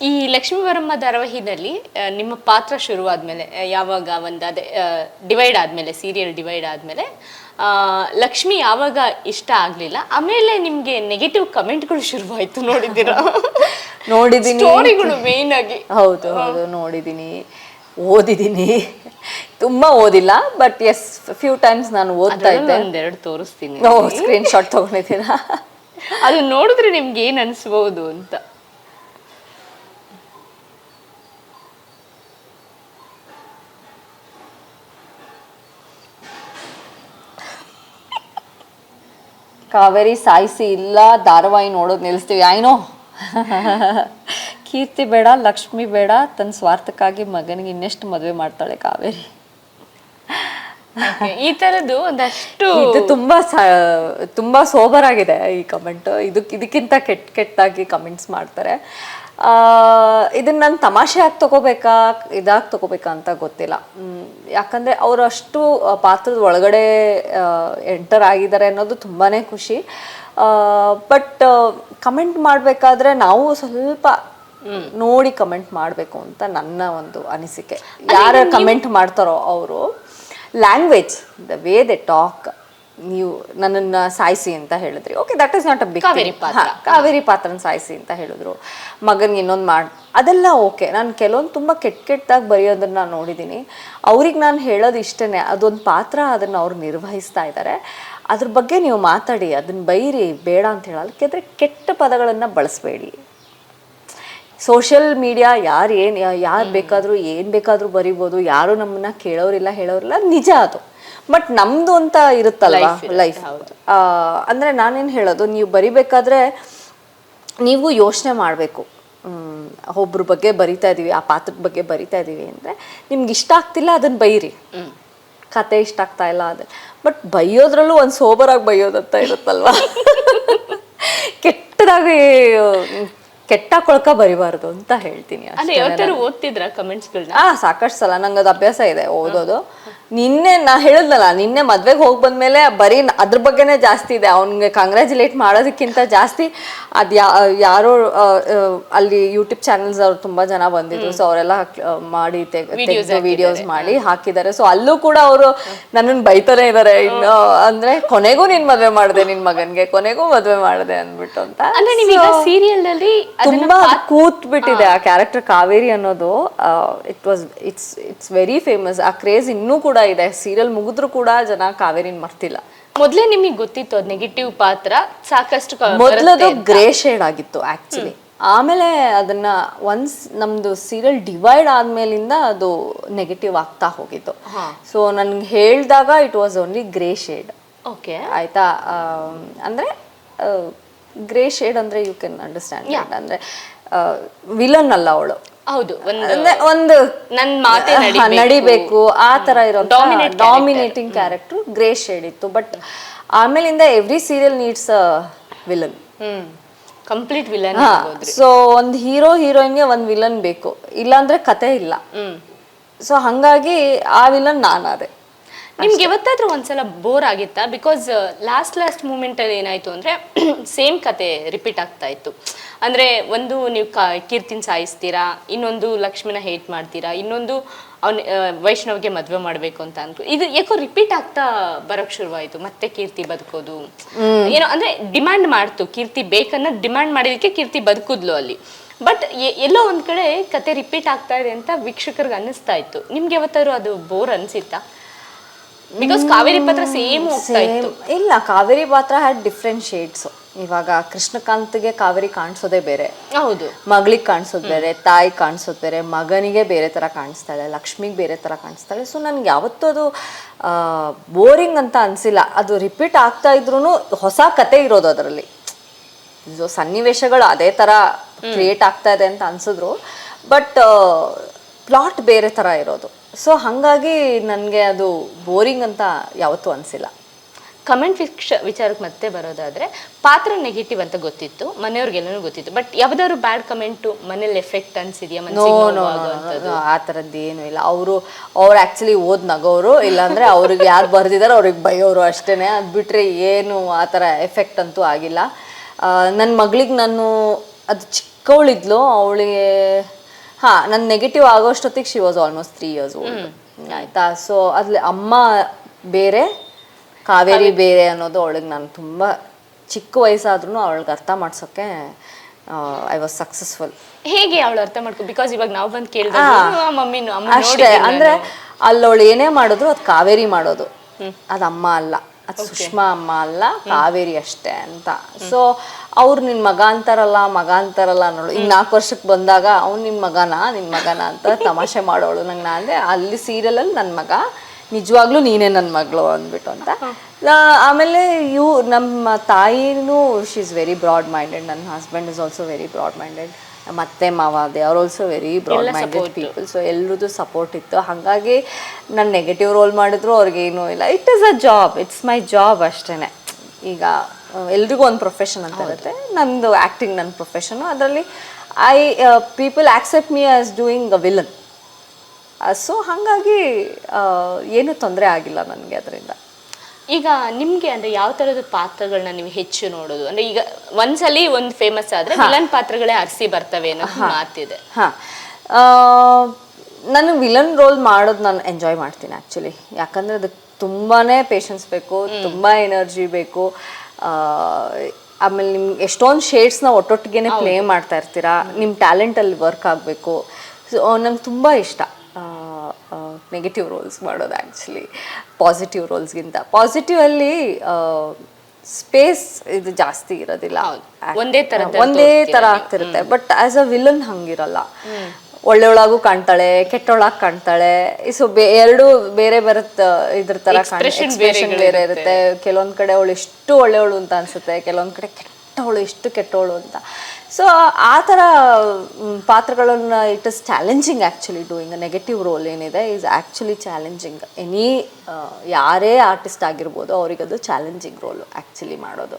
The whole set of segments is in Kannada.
ಈ ಲಕ್ಷ್ಮೀವರಮ್ಮ ಧಾರಾವಾಹಿನಲ್ಲಿ ನಿಮ್ಮ ಪಾತ್ರ ಶುರುವಾದ್ಮೇಲೆ ಮೇಲೆ ಯಾವಾಗ ಒಂದು ಅದೇ ಡಿವೈಡ್ ಆದಮೇಲೆ ಸೀರಿಯಲ್ ಡಿವೈಡ್ ಆದಮೇಲೆ ಲಕ್ಷ್ಮಿ ಯಾವಾಗ ಇಷ್ಟ ಆಗಲಿಲ್ಲ ಆಮೇಲೆ ನಿಮಗೆ ನೆಗೆಟಿವ್ ಕಮೆಂಟ್ಗಳು ಶುರುವಾಯಿತು ನೋಡಿದ್ದೀರಾ? ನೋಡಿದ್ದೀನಿ. ಸ್ಟೋರಿಗಳು ಮೇನ್ ಆಗಿ. ಹೌದು ಹೌದು ನೋಡಿದ್ದೀನಿ. ಓದಿದ್ದೀನಿ. ತುಂಬ ಓದಿಲ್ಲ ಬಟ್ ಎಸ್ ಫ್ಯೂ ಟೈಮ್ಸ್ ನಾನು ಓದ್ತಾ ಇದ್ದೆ. ಒಂದೆರಡು ತೋರಿಸ್ತೀನಿ. ಸ್ಕ್ರೀನ್ಶಾಟ್ ಸ್ಕ್ರೀನ್ ಶಾಟ್ ತೊಗೊಂಡಿದ್ದೀರಾ? ಅದು ನೋಡಿದ್ರೆ ನಿಮ್ಗೆ ಏನು ಅನ್ಸ್ಬಹುದು ಅಂತ. ಕಾವೇರಿ ಸಾಯಿಸಿ ಇಲ್ಲ ಧಾರಾವಾಹಿ ನೋಡೋದು ನಿಲ್ಲಿಸ್ತೀವಿ ಆಯ್ನೋ ಕೀರ್ತಿ ಬೇಡ ಲಕ್ಷ್ಮಿ ಬೇಡ ತನ್ನ ಸ್ವಾರ್ಥಕ್ಕಾಗಿ ಮಗನಿಗೆ ಇನ್ನೆಷ್ಟು ಮದುವೆ ಮಾಡ್ತಾಳೆ ಕಾವೇರಿ. ಈ ತರದ್ದು ಒಂದಷ್ಟು ಇದು ತುಂಬಾ ತುಂಬಾ ಸೋಬರ್ ಆಗಿದೆ ಈ ಕಮೆಂಟ್ ಇದಕ್ ಇದಕ್ಕಿಂತ ಕೆಟ್ಟ ಕೆಟ್ಟಾಗಿ ಕಮೆಂಟ್ಸ್ ಮಾಡ್ತಾರೆ. ಇದನ್ನ ನಾನು ತಮಾಷೆ ಆಗಿ ತಗೋಬೇಕಾ ಇದಾಗಿ ತಗೋಬೇಕಾ ಅಂತ ಗೊತ್ತಿಲ್ಲ. ಯಾಕಂದರೆ ಯಾಕಂದ್ರೆ ಅವರು ಅಷ್ಟು ಪಾತ್ರದ ಒಳಗಡೆ ಎಂಟರ್ ಆಗಿದ್ದಾರೆ ಅನ್ನೋದು ತುಂಬಾನೇ ಖುಷಿ. ಬಟ್ ಕಮೆಂಟ್ ಮಾಡಬೇಕಾದ್ರೆ ನಾವು ಸ್ವಲ್ಪ ನೋಡಿ ಕಮೆಂಟ್ ಮಾಡಬೇಕು ಅಂತ ನನ್ನ ಒಂದು ಅನಿಸಿಕೆ. ಯಾರು ಕಮೆಂಟ್ ಮಾಡ್ತಾರೋ ಅವರು. Language the way they talk. ನೀವು ನನ್ನನ್ನ ಸಾಯಿಸಿ ಅಂತ ಹೇಳಿದ್ರಿ. Okay that is not a big Kaveri ಪಾತ್ರ. ಕಾವೇರಿ ಪಾತ್ರನ ಸಾಯಿಸಿ ಅಂತ ಹೇಳಿದ್ರು. ಮಗನ್ ಇನ್ನೊಂದು ಮಾಡ್ ಅದೆಲ್ಲ ಓಕೆ ನಾನು ಕೆಲವೊಂದು ತುಂಬ ಕೆಟ್ಟ ಕೆಟ್ಟದಾಗಿ ಬರೆಯೋದನ್ನ ನಾನು ನೋಡಿದ್ದೀನಿ ಅವ್ರಿಗೆ ನಾನು ಹೇಳೋದು ಇಷ್ಟೇ ಅದೊಂದು ಪಾತ್ರ ಅದನ್ನು ಅವ್ರು ನಿರ್ವಹಿಸ್ತಾ ಇದ್ದಾರೆ ಅದ್ರ ಬಗ್ಗೆ ನೀವು ಮಾತಾಡಿ ಅದನ್ನ ಬೈರಿ ಬೇಡ ಅಂತ ಹೇಳಲ್ಲ ಯಾಕೆಂದರೆ ಕೆಟ್ಟ ಪದಗಳನ್ನು ಬಳಸಬೇಡಿ. ಸೋಷಿಯಲ್ ಮೀಡಿಯಾ ಯಾರು ಏನು ಯಾರು ಬೇಕಾದರೂ ಏನು ಬೇಕಾದರೂ ಬರಿಬೋದು. ಯಾರು ನಮ್ಮನ್ನ ಕೇಳೋರಿಲ್ಲ ಹೇಳೋರಿಲ್ಲ. ನಿಜ ಅದು. ಬಟ್ ನಮ್ದು ಅಂತ ಇರುತ್ತಲ್ಲ ಲೈಫ್ ಅಂದ್ರೆ ನಾನೇನ್ ಹೇಳೋದು ನೀವು ಬರಿಬೇಕಾದ್ರೆ ನೀವು ಯೋಚನೆ ಮಾಡಬೇಕು. ಒಬ್ರ ಬಗ್ಗೆ ಬರಿತಾ ಇದೀವಿ ಆ ಪಾತ್ರದ ಬಗ್ಗೆ ಬರಿತಾ ಇದೀವಿ ಅಂದ್ರೆ ನಿಮ್ಗೆ ಇಷ್ಟ ಆಗ್ತಿಲ್ಲ ಅದನ್ನ ಬೈರಿ. ಕತೆ ಇಷ್ಟ ಆಗ್ತಾ ಇಲ್ಲ ಅದೇ. ಬಟ್ ಬೈಯೋದ್ರಲ್ಲೂ ಒಂದು ಸೋಬರಾಗಿ ಬೈಯೋದಂತ ಇರುತ್ತಲ್ವಾ? ಕೆಟ್ಟದಾಗಿ ಕೆಟ್ಟ ಕೊಳಕ ಬರಿಬಾರ್ದು ಅಂತ ಹೇಳ್ತೀನಿ ಅಷ್ಟೇ. ಅಂದ್ರೆ ಯಾವತ್ತಾರು ಓದ್ತಿದ್ರ ಕಮೆಂಟ್ಸ್ಗಳನ್ನ ಆ ಸಾಕಷ್ಟು ಸಲ ನಂಗೆ ಅದು ಅಭ್ಯಾಸ ಇದೆ ಓದೋದು. ನಿನ್ನೆ ನಾ ಹೇಳಿದ್ನಲ್ಲ ನಿನ್ನೆ ಮದ್ವೆಗೆ ಹೋಗಿ ಬಂದ್ಮೇಲೆ ಬರೀ ನ- ಅದ್ರ ಬಗ್ಗೆನೇ ಜಾಸ್ತಿ ಇದೆ. ಅವ್ನಿಗೆ ಕಂಗ್ರ್ಯಾಚುಲೇಟ್ ಮಾಡೋದಕ್ಕಿಂತ ಜಾಸ್ತಿ ಅದ್ ಯಾ ಯಾರೋ ಆ, ಆ, ಅಲ್ಲಿ ಯೂಟ್ಯೂಬ್ ಚಾನೆಲ್ಸ್ ಅವ್ರು ತುಂಬಾ ಜನ ಬಂದಿದ್ರು. ಸೊ ಅವರೆಲ್ಲ ಮಾಡಿ ವಿಡಿಯೋಸ್ ಮಾಡಿ ಹಾಕಿದ್ದಾರೆ. ಸೊ ಅಲ್ಲೂ ಕೂಡ ಅವರು ನನ್ನನ್ನು ಬೈತಾನೆ ಇದಾರೆ. ಇನ್ನು ಅಂದ್ರೆ ಕೊನೆಗೂ ನಿನ್ ಮದ್ವೆ ಮಾಡಿದೆ ನಿನ್ ಮಗನ್ಗೆ. ಕೊನೆಗೂ ಮದ್ವೆ ಮಾಡಿದೆ ಅಂದ್ಬಿಟ್ಟು ಅಂತ. ಅಂದ್ರೆ ನೀವೀಗ ಸೀರಿಯಲ್ ಅಲ್ಲಿ ತುಂಬಾ ಕೂತ್ ಬಿಟ್ಟಿದೆ ಆ ಕ್ಯಾರೆಕ್ಟರ್ ಕಾವೇರಿ ಅನ್ನೋದು. It was it's it's very famous ಆ ಕ್ರೇಜ್ ಇನ್ನೂ ಕೂಡ ಇದೆ. ಸೀರಿಯಲ್ ಮುಗಿದ್ರು ಕೂಡ ಜನ ಕಾವೇರಿನ ಮರ್ತಿಲ್ಲ. ಮೊದ್ಲೇ ನಿಮಗೆ ಗೊತ್ತಿತ್ತು ಅದು ನೆಗೆಟಿವ್ ಪಾತ್ರ ಸಾಕಷ್ಟು ಮೊದಲದು ಗ್ರೇ ಶೇಡ್ ಆಗಿತ್ತು ಆಕ್ಚುಲಿ ಆಮೇಲೆ ಅದನ್ನ ಒನ್ಸ್ ನಮ್ದು ಸೀರಿಯಲ್ ಡಿವೈಡ್ ಆದ್ಮೇಲಿಂದ ಅದು ನೆಗೆಟಿವ್ ಆಗ್ತಾ ಹೋಗಿತ್ತು. ಸೊ ನನ್ಗೆ ಹೇಳಿದಾಗ it was only grey shade okay ಆಯ್ತಾ? ಅಂದ್ರೆ ಗ್ರೇ ಶೇಡ್ ಅಂದ್ರೆ ಯು ಕ್ಯಾನ್ ಅಂಡರ್ಸ್ಟ್ಯಾಂಡ್ ಅಂದ್ರೆ ವಿಲನ್ ಅಲ್ಲ ಅವಳು. ಹೌದು ಒಂದು ಅಂದ್ರೆ ಒಂದು ನನ್ ಮಾತೆ ನಡಿಬೇಕು. ಆ ತರ ಇರೋ ಡಾಮಿನೇಟಿಂಗ್ ಕ್ಯಾರೆಕ್ಟರ್ ಗ್ರೇ ಶೇಡ್ ಇತ್ತು. ಬಟ್ ಆಮೇಲಿಂದ every serial needs a villain complete villain so ಒಂದ್ ಹೀರೋ ಹೀರೋಯಿನ್ಗೆ ಒಂದ್ ವಿಲನ್ ಬೇಕು. ಇಲ್ಲಾಂದ್ರೆ ಕತೆ ಇಲ್ಲ. ಸೊ ಹಂಗಾಗಿ ಆ ವಿಲನ್ ನಾನಾದೆ. ನಿಮ್ಗೆ ಯಾವತ್ತಾದ್ರೂ ಒಂದ್ಸಲ ಬೋರ್ ಆಗಿತ್ತಾ? ಬಿಕಾಸ್ ಲಾಸ್ಟ್ ಲಾಸ್ಟ್ ಮೂಮೆಂಟ್ ಅಲ್ಲಿ ಏನಾಯ್ತು ಅಂದ್ರೆ ಸೇಮ್ ಕತೆ ರಿಪೀಟ್ ಆಗ್ತಾ ಇತ್ತು. ಅಂದ್ರೆ ಒಂದು ನೀವು ಕೀರ್ತಿನ ಸಾಯಿಸ್ತೀರಾ ಇನ್ನೊಂದು ಲಕ್ಷ್ಮಿನ ಹೇಟ್ ಮಾಡ್ತೀರಾ ಇನ್ನೊಂದು ಅವ್ನ ವೈಷ್ಣವ್ಗೆ ಮದ್ವೆ ಮಾಡ್ಬೇಕು ಅಂತ ಅನ್ಕೊ ಇದು ಯಾಕೋ ರಿಪೀಟ್ ಆಗ್ತಾ ಬರಕ್ ಶುರುವಾಯ್ತು. ಮತ್ತೆ ಕೀರ್ತಿ ಬದುಕೋದು. ಏನೋ ಅಂದ್ರೆ ಡಿಮ್ಯಾಂಡ್ ಮಾಡ್ತು. ಕೀರ್ತಿ ಬೇಕನ್ನ ಡಿಮ್ಯಾಂಡ್ ಮಾಡಿದಕ್ಕೆ ಕೀರ್ತಿ ಬದುಕುದ್ಲು ಅಲ್ಲಿ. ಬಟ್ ಎಲ್ಲೋ ಒಂದ್ ಕಡೆ ಕತೆ ರಿಪೀಟ್ ಆಗ್ತಾ ಇದೆ ಅಂತ ವೀಕ್ಷಕರಿಗೆ ಅನ್ನಿಸ್ತಾ ಇತ್ತು. ನಿಮ್ಗೆ ಯಾವತ್ತಾದ್ರು ಅದು ಬೋರ್ ಅನ್ಸಿತ್ತಾ? ಬಿಕಾಸ್ ಕಾವೇರಿ ಪಾತ್ರ ಸೇಮ್ ಹೋಗ್ತಾ ಇತ್ತು. ಇಲ್ಲ ಕಾವೇರಿ ಪಾತ್ರ ಹ್ಯಾಡ್ ಡಿಫ್ರೆಂಟ್ ಶೇಡ್ಸ್ ಇವಾಗ ಕೃಷ್ಣಕಾಂತ್ಗೆ ಕಾವೇರಿ ಕಾಣಿಸೋದೇ ಬೇರೆ. ಹೌದು. ಮಗಳಿಗೆ ಕಾಣಿಸೋದು ಬೇರೆ ತಾಯಿ ಕಾಣಿಸೋದು ಬೇರೆ ಮಗನಿಗೆ ಬೇರೆ ಥರ ಕಾಣಿಸ್ತಾಳೆ ಲಕ್ಷ್ಮಿಗೆ ಬೇರೆ ಥರ ಕಾಣಿಸ್ತಾಳೆ ಸೊ ನನ್ಗೆ ಯಾವತ್ತೂ ಅದು ಬೋರಿಂಗ್ ಅಂತ ಅನಿಸಿಲ್ಲ. ಅದು ರಿಪೀಟ್ ಆಗ್ತಾ ಇದ್ರೂ ಹೊಸ ಕತೆ ಇರೋದು ಅದರಲ್ಲಿ. ಸನ್ನಿವೇಶಗಳು ಅದೇ ಥರ ಕ್ರಿಯೇಟ್ ಆಗ್ತಾ ಇದೆ ಅಂತ ಅನ್ಸಿದ್ರು. ಬಟ್ ಪ್ಲಾಟ್ ಬೇರೆ ಥರ ಇರೋದು. ಸೊ ಹಾಗಾಗಿ ನನಗೆ ಅದು ಬೋರಿಂಗ್ ಅಂತ ಯಾವತ್ತೂ ಅನಿಸಿಲ್ಲ. ಕಮೆಂಟ್ ವಿಕ್ಷ ವಿಚಾರಕ್ಕೆ ಮತ್ತೆ ಬರೋದಾದರೆ ಪಾತ್ರ ನೆಗೆಟಿವ್ ಅಂತ ಗೊತ್ತಿತ್ತು ಮನೆಯವ್ರಿಗೆಲ್ಲನೂ ಗೊತ್ತಿತ್ತು. ಬಟ್ ಯಾವ್ದಾದ್ರು ಬ್ಯಾಡ್ ಕಮೆಂಟು ಮನೇಲಿ ಎಫೆಕ್ಟ್ ಅನ್ಸಿದ್ಯಾ ಆ ಥರದ್ದು ಏನೂ ಇಲ್ಲ. ಅವರು ಅವ್ರು ಆ್ಯಕ್ಚುಲಿ ಓದ್ ನಗೋರು ಇಲ್ಲಾಂದರೆ ಅವ್ರಿಗೆ ಯಾರು ಬರ್ದಿದಾರೋ ಅವ್ರಿಗೆ ಬೈಯೋರು ಅಷ್ಟೇ ಅದು ಬಿಟ್ಟರೆ ಏನು ಆ ಥರ ಎಫೆಕ್ಟ್ ಅಂತೂ ಆಗಿಲ್ಲ. ನನ್ನ ಮಗಳಿಗೆ ನಾನು ಅದು ಚಿಕ್ಕ ಚಿಕ್ಕವಳಿದ್ಲು ಅವಳಿಗೆ ಹಾ ನನ್ negative ಆಗೋಷ್ಟೊತ್ತಿಗೆ she was almost three years old ಆಯ್ತಾ? ಸೊ ಅದ್ಲಿ ಅಮ್ಮ ಬೇರೆ ಕಾವೇರಿ ಬೇರೆ ಅನ್ನೋದು ಅವಳಿಗೆ ನಾನು ತುಂಬ ಚಿಕ್ಕ ವಯಸ್ಸಾದ್ರೂ ಅವಳಿಗೆ ಅರ್ಥ ಮಾಡ್ಸೋಕ್ಕೆ ಐ ವಾಸ್ ಸಕ್ಸಸ್ಫುಲ್ ಹೇಗೆ ಅವಳು ಅರ್ಥ ಮಾಡ್ಕೊ? ಬಿಕಾಸ್ ಇವಾಗ ನಾವು ಬಂದು ಕೇಳಿದ್ರೆ ಮಮ್ಮಿನು ಅಮ್ಮ ಅಷ್ಟೇ. ಅಂದ್ರೆ ಅಲ್ಲವಳು ಏನೇ ಮಾಡಿದ್ರು ಅದು ಕಾವೇರಿ ಮಾಡೋದು. ಅದು ಅಮ್ಮ ಅಲ್ಲ. ಅದು ಸುಷ್ಮಾ ಅಮ್ಮ ಅಲ್ಲ ಕಾವೇರಿ ಅಷ್ಟೇ ಅಂತ. ಸೊ ಅವ್ರು ನಿನ್ ಮಗ ಅಂತಾರಲ್ಲ ಮಗ ಅಂತಾರಲ್ಲ ಅನ್ನೋಳು. ಈಗ ನಾಲ್ಕು ವರ್ಷಕ್ಕೆ ಬಂದಾಗ ಅವ್ನು ನಿನ್ ಮಗನ ನಿನ್ ಮಗನ ಅಂತ ತಮಾಷೆ ಮಾಡೋಳು ನಂಗೆ ನಾ ಅಂದೆ ಅಲ್ಲಿ ಸೀರಿಯಲಲ್ಲಿ ನನ್ನ ಮಗ ನಿಜವಾಗ್ಲೂ ನೀನೇ ನನ್ನ ಮಗಳು ಅಂದ್ಬಿಟ್ಟು ಅಂತ. ಆಮೇಲೆ ಇವು ನಮ್ಮ ತಾಯಿನೂ she is very broad minded ನನ್ನ husband is also very broad minded ಮತ್ತೆ ಮಾವ they are also very broad minded people so ಎಲ್ರದ್ದು support ಇತ್ತು. ಹಾಗಾಗಿ ನಾನು ನೆಗೆಟಿವ್ ರೋಲ್ ಮಾಡಿದ್ರು ಅವ್ರಿಗೇನು ಇಲ್ಲ. It is a job it's my job ಅಷ್ಟೇ ಈಗ ಎಲ್ರಿಗೂ ಒಂದು ಪ್ರೊಫೆಷನ್ ಅಂತ ಇರುತ್ತೆ. ನಂದು ಆ್ಯಕ್ಟಿಂಗ್ ನನ್ನ ಪ್ರೊಫೆಷನು ಅದರಲ್ಲಿ I people accept me as doing a villain so ಹಾಗಾಗಿ ಏನೂ ತೊಂದರೆ ಆಗಿಲ್ಲ ನನಗೆ ಅದರಿಂದ. ಈಗ ನಿಮ್ಗೆ ಅಂದ್ರೆ ಯಾವ ತರದ ಪಾತ್ರಗಳನ್ನ ನೀವು ಹೆಚ್ಚು ನೋಡೋದು? ಅಂದ್ರೆ ಈಗ ಒಂದ್ಸಲಿ ಒಂದ್ ಫೇಮಸ್ ಆದ್ರೆ ವಿಲನ್ ಪಾತ್ರಗಳೇ ಅರ್ಸಿ ಬರ್ತವೆ ಅನ್ನೋ ಮಾತಿದೆ. ಆ ನಾನು ವಿಲನ್ ರೋಲ್ ಮಾಡೋದು ನಾನು ಎಂಜಾಯ್ ಮಾಡ್ತೀನಿ ಆ್ಯಕ್ಚುಲಿ ಯಾಕಂದರೆ ಅದಕ್ಕೆ ತುಂಬಾ ಪೇಷನ್ಸ್ ಬೇಕು ತುಂಬ ಎನರ್ಜಿ ಬೇಕು. ಆ, ಆಮೇಲೆ ನಿಮ್ಗೆ ಎಷ್ಟೊಂದು ಶೇಡ್ಸ್ನ ಒಟ್ಟೊಟ್ಟಿಗೆ ಪ್ಲೇ ಮಾಡ್ತಾ ಇರ್ತೀರಾ ನಿಮ್ಮ ಟ್ಯಾಲೆಂಟಲ್ಲಿ ವರ್ಕ್ ಆಗಬೇಕು. ಸೊ ನಂಗೆ ತುಂಬ ಇಷ್ಟ. ನೆಗೆಟಿವ್ ರೋಲ್ಸ್ ಮಾಡೋದು ಆ್ಯಕ್ಚುಲಿ ಪಾಸಿಟಿವ್ ರೋಲ್ಸ್ಗಿಂತ ಪಾಸಿಟಿವಲ್ಲಿ ಸ್ಪೇಸ್ ಇದು ಜಾಸ್ತಿ ಇರೋದಿಲ್ಲ. ಒಂದೇ ಥರ ಒಂದೇ ತರ ಆಗ್ತಿರುತ್ತೆ. ಬಟ್ ಆಸ್ ಅ ವಿಲನ್ ಹಂಗಿರಲ್ಲ. ಒಳ್ಳೆಯೊಳಗೂ ಕಾಣ್ತಾಳೆ ಕೆಟ್ಟೊಳಗ್ ಕಾಣ್ತಾಳೆ. ಸೊ ಎರಡು ಬೇರೆ ಬರತ್ ಇದ್ರ ತರ ಬೇರೆ ಇರುತ್ತೆ. ಕೆಲವೊಂದ್ ಕಡೆ ಅವಳು ಎಷ್ಟು ಒಳ್ಳೆಯವಳು ಅಂತ ಅನ್ಸುತ್ತೆ ಕೆಲವೊಂದ್ ಕಡೆ ಕೆಟ್ಟವಳು ಎಷ್ಟು ಕೆಟ್ಟವಳು ಅಂತ. ಸೊ ಆ ಥರ ಪಾತ್ರಗಳನ್ನು it is challenging actually doing negative role ಏನಿದೆ ಈಸ್ ಆ್ಯಕ್ಚುಲಿ ಚಾಲೆಂಜಿಂಗ್ ಎನಿ ಯಾರೇ ಆರ್ಟಿಸ್ಟ್ ಆಗಿರ್ಬೋದು, ಅವ್ರಿಗೆ ಅದು ಚಾಲೆಂಜಿಂಗ್ ರೋಲು ಆ್ಯಕ್ಚುಲಿ ಮಾಡೋದು.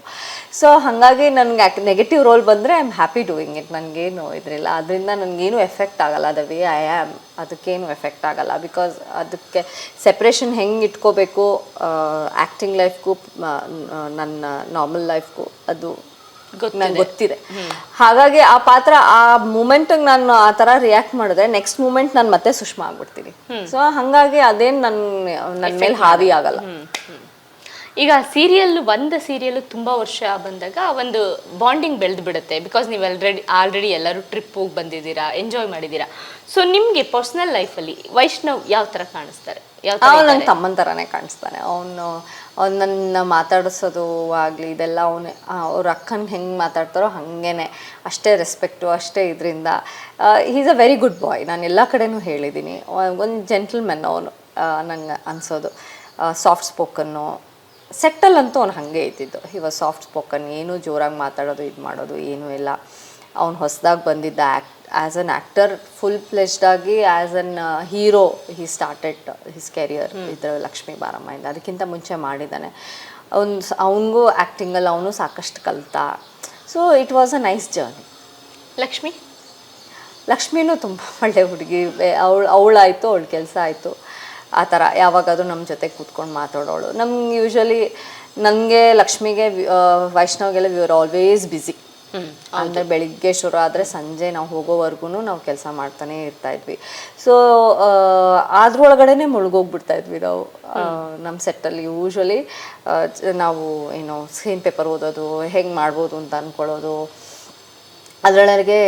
ಸೊ ಹಾಗಾಗಿ ನನಗೆ ನೆಗೆಟಿವ್ ರೋಲ್ ಬಂದರೆ I am happy doing it ನನಗೇನು ಇದ್ರಿಲ್ಲ. ಅದರಿಂದ ನನಗೇನು ಎಫೆಕ್ಟ್ ಆಗಲ್ಲ ದ ವೇ ಐ ಆ್ಯಮ್ ಅದಕ್ಕೇನು ಎಫೆಕ್ಟ್ ಆಗಲ್ಲ. ಬಿಕಾಸ್ ಅದಕ್ಕೆ ಸೆಪ್ರೇಷನ್ ಹೆಂಗೆ ಇಟ್ಕೋಬೇಕು ಆ್ಯಕ್ಟಿಂಗ್ ಲೈಫ್ಗೂ ನನ್ನ ನಾರ್ಮಲ್ ಲೈಫ್ಗೂ ಅದು ನಂಗೆ ಗೊತ್ತಿದೆ. ಹಾಗಾಗಿ ಆ ಪಾತ್ರ ಆ ಮೂಮೆಂಟ್ ನಾನು ಆ ತರ ರಿಯಾಕ್ಟ್ ಮಾಡಿದ್ರೆ ನೆಕ್ಸ್ಟ್ ಮೂಮೆಂಟ್ ನಾನು ಮತ್ತೆ ಸುಷ್ಮಾ ಆಗ್ಬಿಡ್ತೀನಿ. ಸೊ ಹಾಗಾಗಿ ಅದೇನ್ ನನ್ ನನ್ನ ಮೇಲೆ ಹಾವಿ ಆಗಲ್ಲ. ಈಗ ಸೀರಿಯಲ್ ಒಂದ ಸೀರಿಯಲ್ ತುಂಬಾ ವರ್ಷ ಬಂದಾಗ ಒಂದು ಬಾಂಡಿಂಗ್ ಬೆಳೆದು ಬಿಡುತ್ತೆ. ಬಿಕಾಸ್ ನೀವು ಆಲ್ರೆಡಿ ಆಲ್ರೆಡಿ ಎಲ್ಲರೂ ಟ್ರಿಪ್ ಹೋಗಿ ಬಂದಿದ್ದೀರಾ ಎಂಜಾಯ್ ಮಾಡಿದ್ದೀರಾ. ಸೊ ನಿಮಗೆ ಪರ್ಸನಲ್ ಲೈಫಲ್ಲಿ ವೈಷ್ಣವ್ ಯಾವ ಥರ ಕಾಣಿಸ್ತಾರೆ? ಯಾವ ಥರ ಅವನು ನನ್ನ ತಮ್ಮನ ಥರನೇ ಕಾಣಿಸ್ತಾನೆ. ಅವನು ಅವ್ನು ನನ್ನ ಮಾತಾಡಿಸೋದು ಆಗಲಿ, ಇದೆಲ್ಲ ಅವನು ಅವ್ರ ಅಕ್ಕನ ಹೆಂಗೆ ಮಾತಾಡ್ತಾರೋ ಹಾಗೇನೆ. ಅಷ್ಟೇ ರೆಸ್ಪೆಕ್ಟು ಅಷ್ಟೇ ಇದರಿಂದ. Is a very good boy ನಾನು ಎಲ್ಲ ಕಡೆನೂ ಹೇಳಿದ್ದೀನಿ ಒಂದು ಜೆಂಟಲ್ಮೆನ್ ಅವನು ನಂಗೆ ಅನಿಸೋದು. ಸಾಫ್ಟ್ ಸ್ಪೋಕನ್ನು ಸೆಟ್ಟಲ್ಲಂತೂ ಅವ್ನು ಹಾಗೆ ಇದ್ದಿದ್ದು. ಹಿ ವಾಸ್ ಸಾಫ್ಟ್ ಸ್ಪೋಕನ್ ಏನೂ ಜೋರಾಗಿ ಮಾತಾಡೋದು, ಇದು ಮಾಡೋದು, ಏನೂ ಇಲ್ಲ. ಅವ್ನು ಹೊಸದಾಗಿ ಬಂದಿದ್ದ act as an actor full fledged ಆಗಿ as an hero he started his career ಇದ್ರ ಲಕ್ಷ್ಮೀ ಬಾರಮ್ಮಿಂದ ಅದಕ್ಕಿಂತ ಮುಂಚೆ ಮಾಡಿದ್ದಾನೆ. ಅವ್ನು ಅವನಿಗೂ ಆ್ಯಕ್ಟಿಂಗಲ್ಲಿ ಅವನು ಸಾಕಷ್ಟು ಕಲಿತ. So it was a nice journey Lakshmi? ಲಕ್ಷ್ಮಿನೂ ತುಂಬ ಒಳ್ಳೆ ಹುಡುಗಿ. ಅವಳು ಅವಳಾಯಿತು ಅವಳ ಕೆಲಸ ಆಯಿತು. ಆ ಥರ ಯಾವಾಗಾದರೂ ನಮ್ಮ ಜೊತೆ ಕೂತ್ಕೊಂಡು ಮಾತಾಡೋಳು. ನಮ್ಗೆ ಯೂಶ್ವಲಿ ನನಗೆ ಲಕ್ಷ್ಮಿಗೆ ವೈಷ್ಣವ್ಗೆಲ್ಲ ವಿ ಆರ್ ಆಲ್ವೇಸ್ ಬ್ಯುಸಿ ಅಂದರೆ ಬೆಳಿಗ್ಗೆ ಶುರು ಆದರೆ ಸಂಜೆ ನಾವು ಹೋಗೋವರೆಗೂ ನಾವು ಕೆಲಸ ಮಾಡ್ತಾನೆ ಇರ್ತಾ ಇದ್ವಿ. ಸೊ ಅದ್ರೊಳಗಡೆನೆ ಮುಳುಗೋಗ್ಬಿಡ್ತಾ ಇದ್ವಿ ನಾವು. ನಮ್ಮ ಸೆಟ್ಟಲ್ಲಿ ಯೂಶ್ವಲಿ ನಾವು ಏನು ಸ್ಕ್ರೀನ್ ಪೇಪರ್ ಓದೋದು ಹೆಂಗೆ ಮಾಡ್ಬೋದು ಅಂತ ಅಂದ್ಕೊಳ್ಳೋದು ಅದರೊಳಗೆ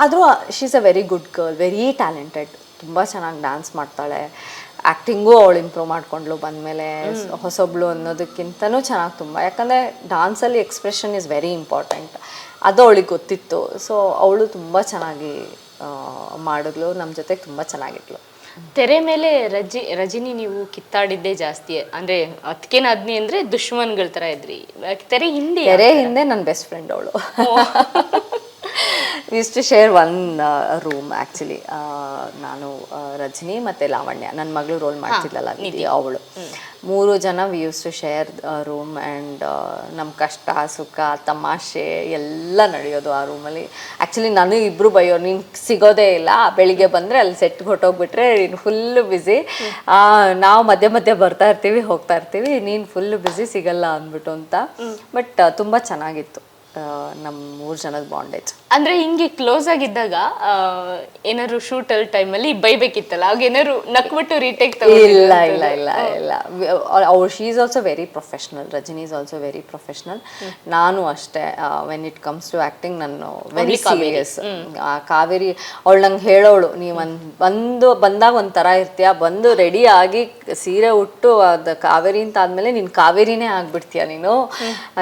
ಆದರೂ she's a very good girl very talented ತುಂಬ ಚೆನ್ನಾಗಿ ಡ್ಯಾನ್ಸ್ ಮಾಡ್ತಾಳೆ. ಆ್ಯಕ್ಟಿಂಗು ಅವಳು ಇಂಪ್ರೂವ್ ಮಾಡ್ಕೊಂಡ್ಳು ಬಂದಮೇಲೆ ಹೊಸೊಬ್ಳು ಅನ್ನೋದಕ್ಕಿಂತನೂ ಚೆನ್ನಾಗಿ ತುಂಬ. ಯಾಕಂದರೆ ಡಾನ್ಸಲ್ಲಿ ಎಕ್ಸ್ಪ್ರೆಷನ್ ಇಸ್ ವೆರಿ ಇಂಪಾರ್ಟೆಂಟ್ ಅದು ಅವಳಿಗೆ ಗೊತ್ತಿತ್ತು. ಸೊ ಅವಳು ತುಂಬ ಚೆನ್ನಾಗಿ ಮಾಡಿದ್ಲು. ನಮ್ಮ ಜೊತೆಗೆ ತುಂಬ ಚೆನ್ನಾಗಿದ್ಲು. ತೆರೆ ಮೇಲೆ ರಜಿ ರಜಿನಿ ನೀವು ಕಿತ್ತಾಡಿದ್ದೇ ಜಾಸ್ತಿ. ಅಂದ್ರೆ ಅದಕ್ಕೇನು ಅದ್ನಿ ಅಂದ್ರೆ ದುಶ್ಮನ್ಗಳ ತರ ಇದ್ರಿ. ತೆರೆ ಹಿಂದೆ ತೆರೆ ಹಿಂದೆ ನನ್ನ ಬೆಸ್ಟ್ ಫ್ರೆಂಡ್ ಅವಳು. Used to share one room actually ನಾನು ಆ, ರಜನಿ ಮತ್ತು ಲಾವಣ್ಯ. ನನ್ನ ಮಗಳು ರೋಲ್ ಮಾಡ್ತಿದ್ಲಲ್ಲ ನಿಧಿ ಅವಳು. ಮೂರು ಜನ we used to share room and ನಮ್ಮ ಕಷ್ಟ ಸುಖ ತಮಾಷೆ ಎಲ್ಲ ನಡೆಯೋದು ಆ ರೂಮಲ್ಲಿ ಆ್ಯಕ್ಚುಲಿ ನಾನು ಇಬ್ಬರು ಬೈಯೋ ನೀನು ಸಿಗೋದೇ ಇಲ್ಲ. ಬೆಳಿಗ್ಗೆ ಬಂದರೆ ಅಲ್ಲಿ ಸೆಟ್ಗೆ ಹೊಟ್ಟೋಗ್ಬಿಟ್ರೆ ನೀನು ಫುಲ್ಲು ಬ್ಯುಸಿ ನಾವು ಮಧ್ಯೆ ಮಧ್ಯೆ ಬರ್ತಾ ಇರ್ತೀವಿ ಹೋಗ್ತಾ ಇರ್ತೀವಿ. ನೀನು ಫುಲ್ಲು ಬ್ಯುಸಿ ಸಿಗಲ್ಲ ಅಂದ್ಬಿಟ್ಟು ಅಂತ. ಬಟ್ ತುಂಬ ಚೆನ್ನಾಗಿತ್ತು. ನಮ್ಮ ಮೂರು ಜನದ ಬಾಂಡೇಜ್ ಅಂದ್ರೆ ಹಿಂಗೆ ಕ್ಲೋಸ್ ಆಗಿದ್ದಾಗ ಆ, ಏನಾದ್ರು ಶೂಟ್ ಅಲ್ಲಿ ಟೈಮಲ್ಲಿ ಬೈಬೇಕಿತ್ತಲ್ಲ ಅವಾಗ ಏನಾದ್ರು ನಕ್ಬಿಟ್ಟು ರೀಟೇಕ್ ಇಲ್ಲ ಇಲ್ಲ ಇಲ್ಲ ಇಲ್ಲ. ಅವ್ರು she is also very professional Rajani is also very professional ನಾನು ಅಷ್ಟೇ when it comes to acting ನಾನು ವೆರಿ ಸೀರಿಯಸ್ ಕಾವೇರಿ. ಅವಳು ನಂಗೆ ಹೇಳೋಳು ನೀವು ಒಂದು ಬಂದು ಬಂದಾಗ ಒಂಥರ ಇರ್ತೀಯ? ಬಂದು ರೆಡಿ ಆಗಿ ಸೀರೆ ಉಟ್ಟು ಅದು ಕಾವೇರಿ ಅಂತ ಆದ್ಮೇಲೆ ನೀನು ಕಾವೇರಿನೇ ಆಗ್ಬಿಡ್ತೀಯ ನೀನು?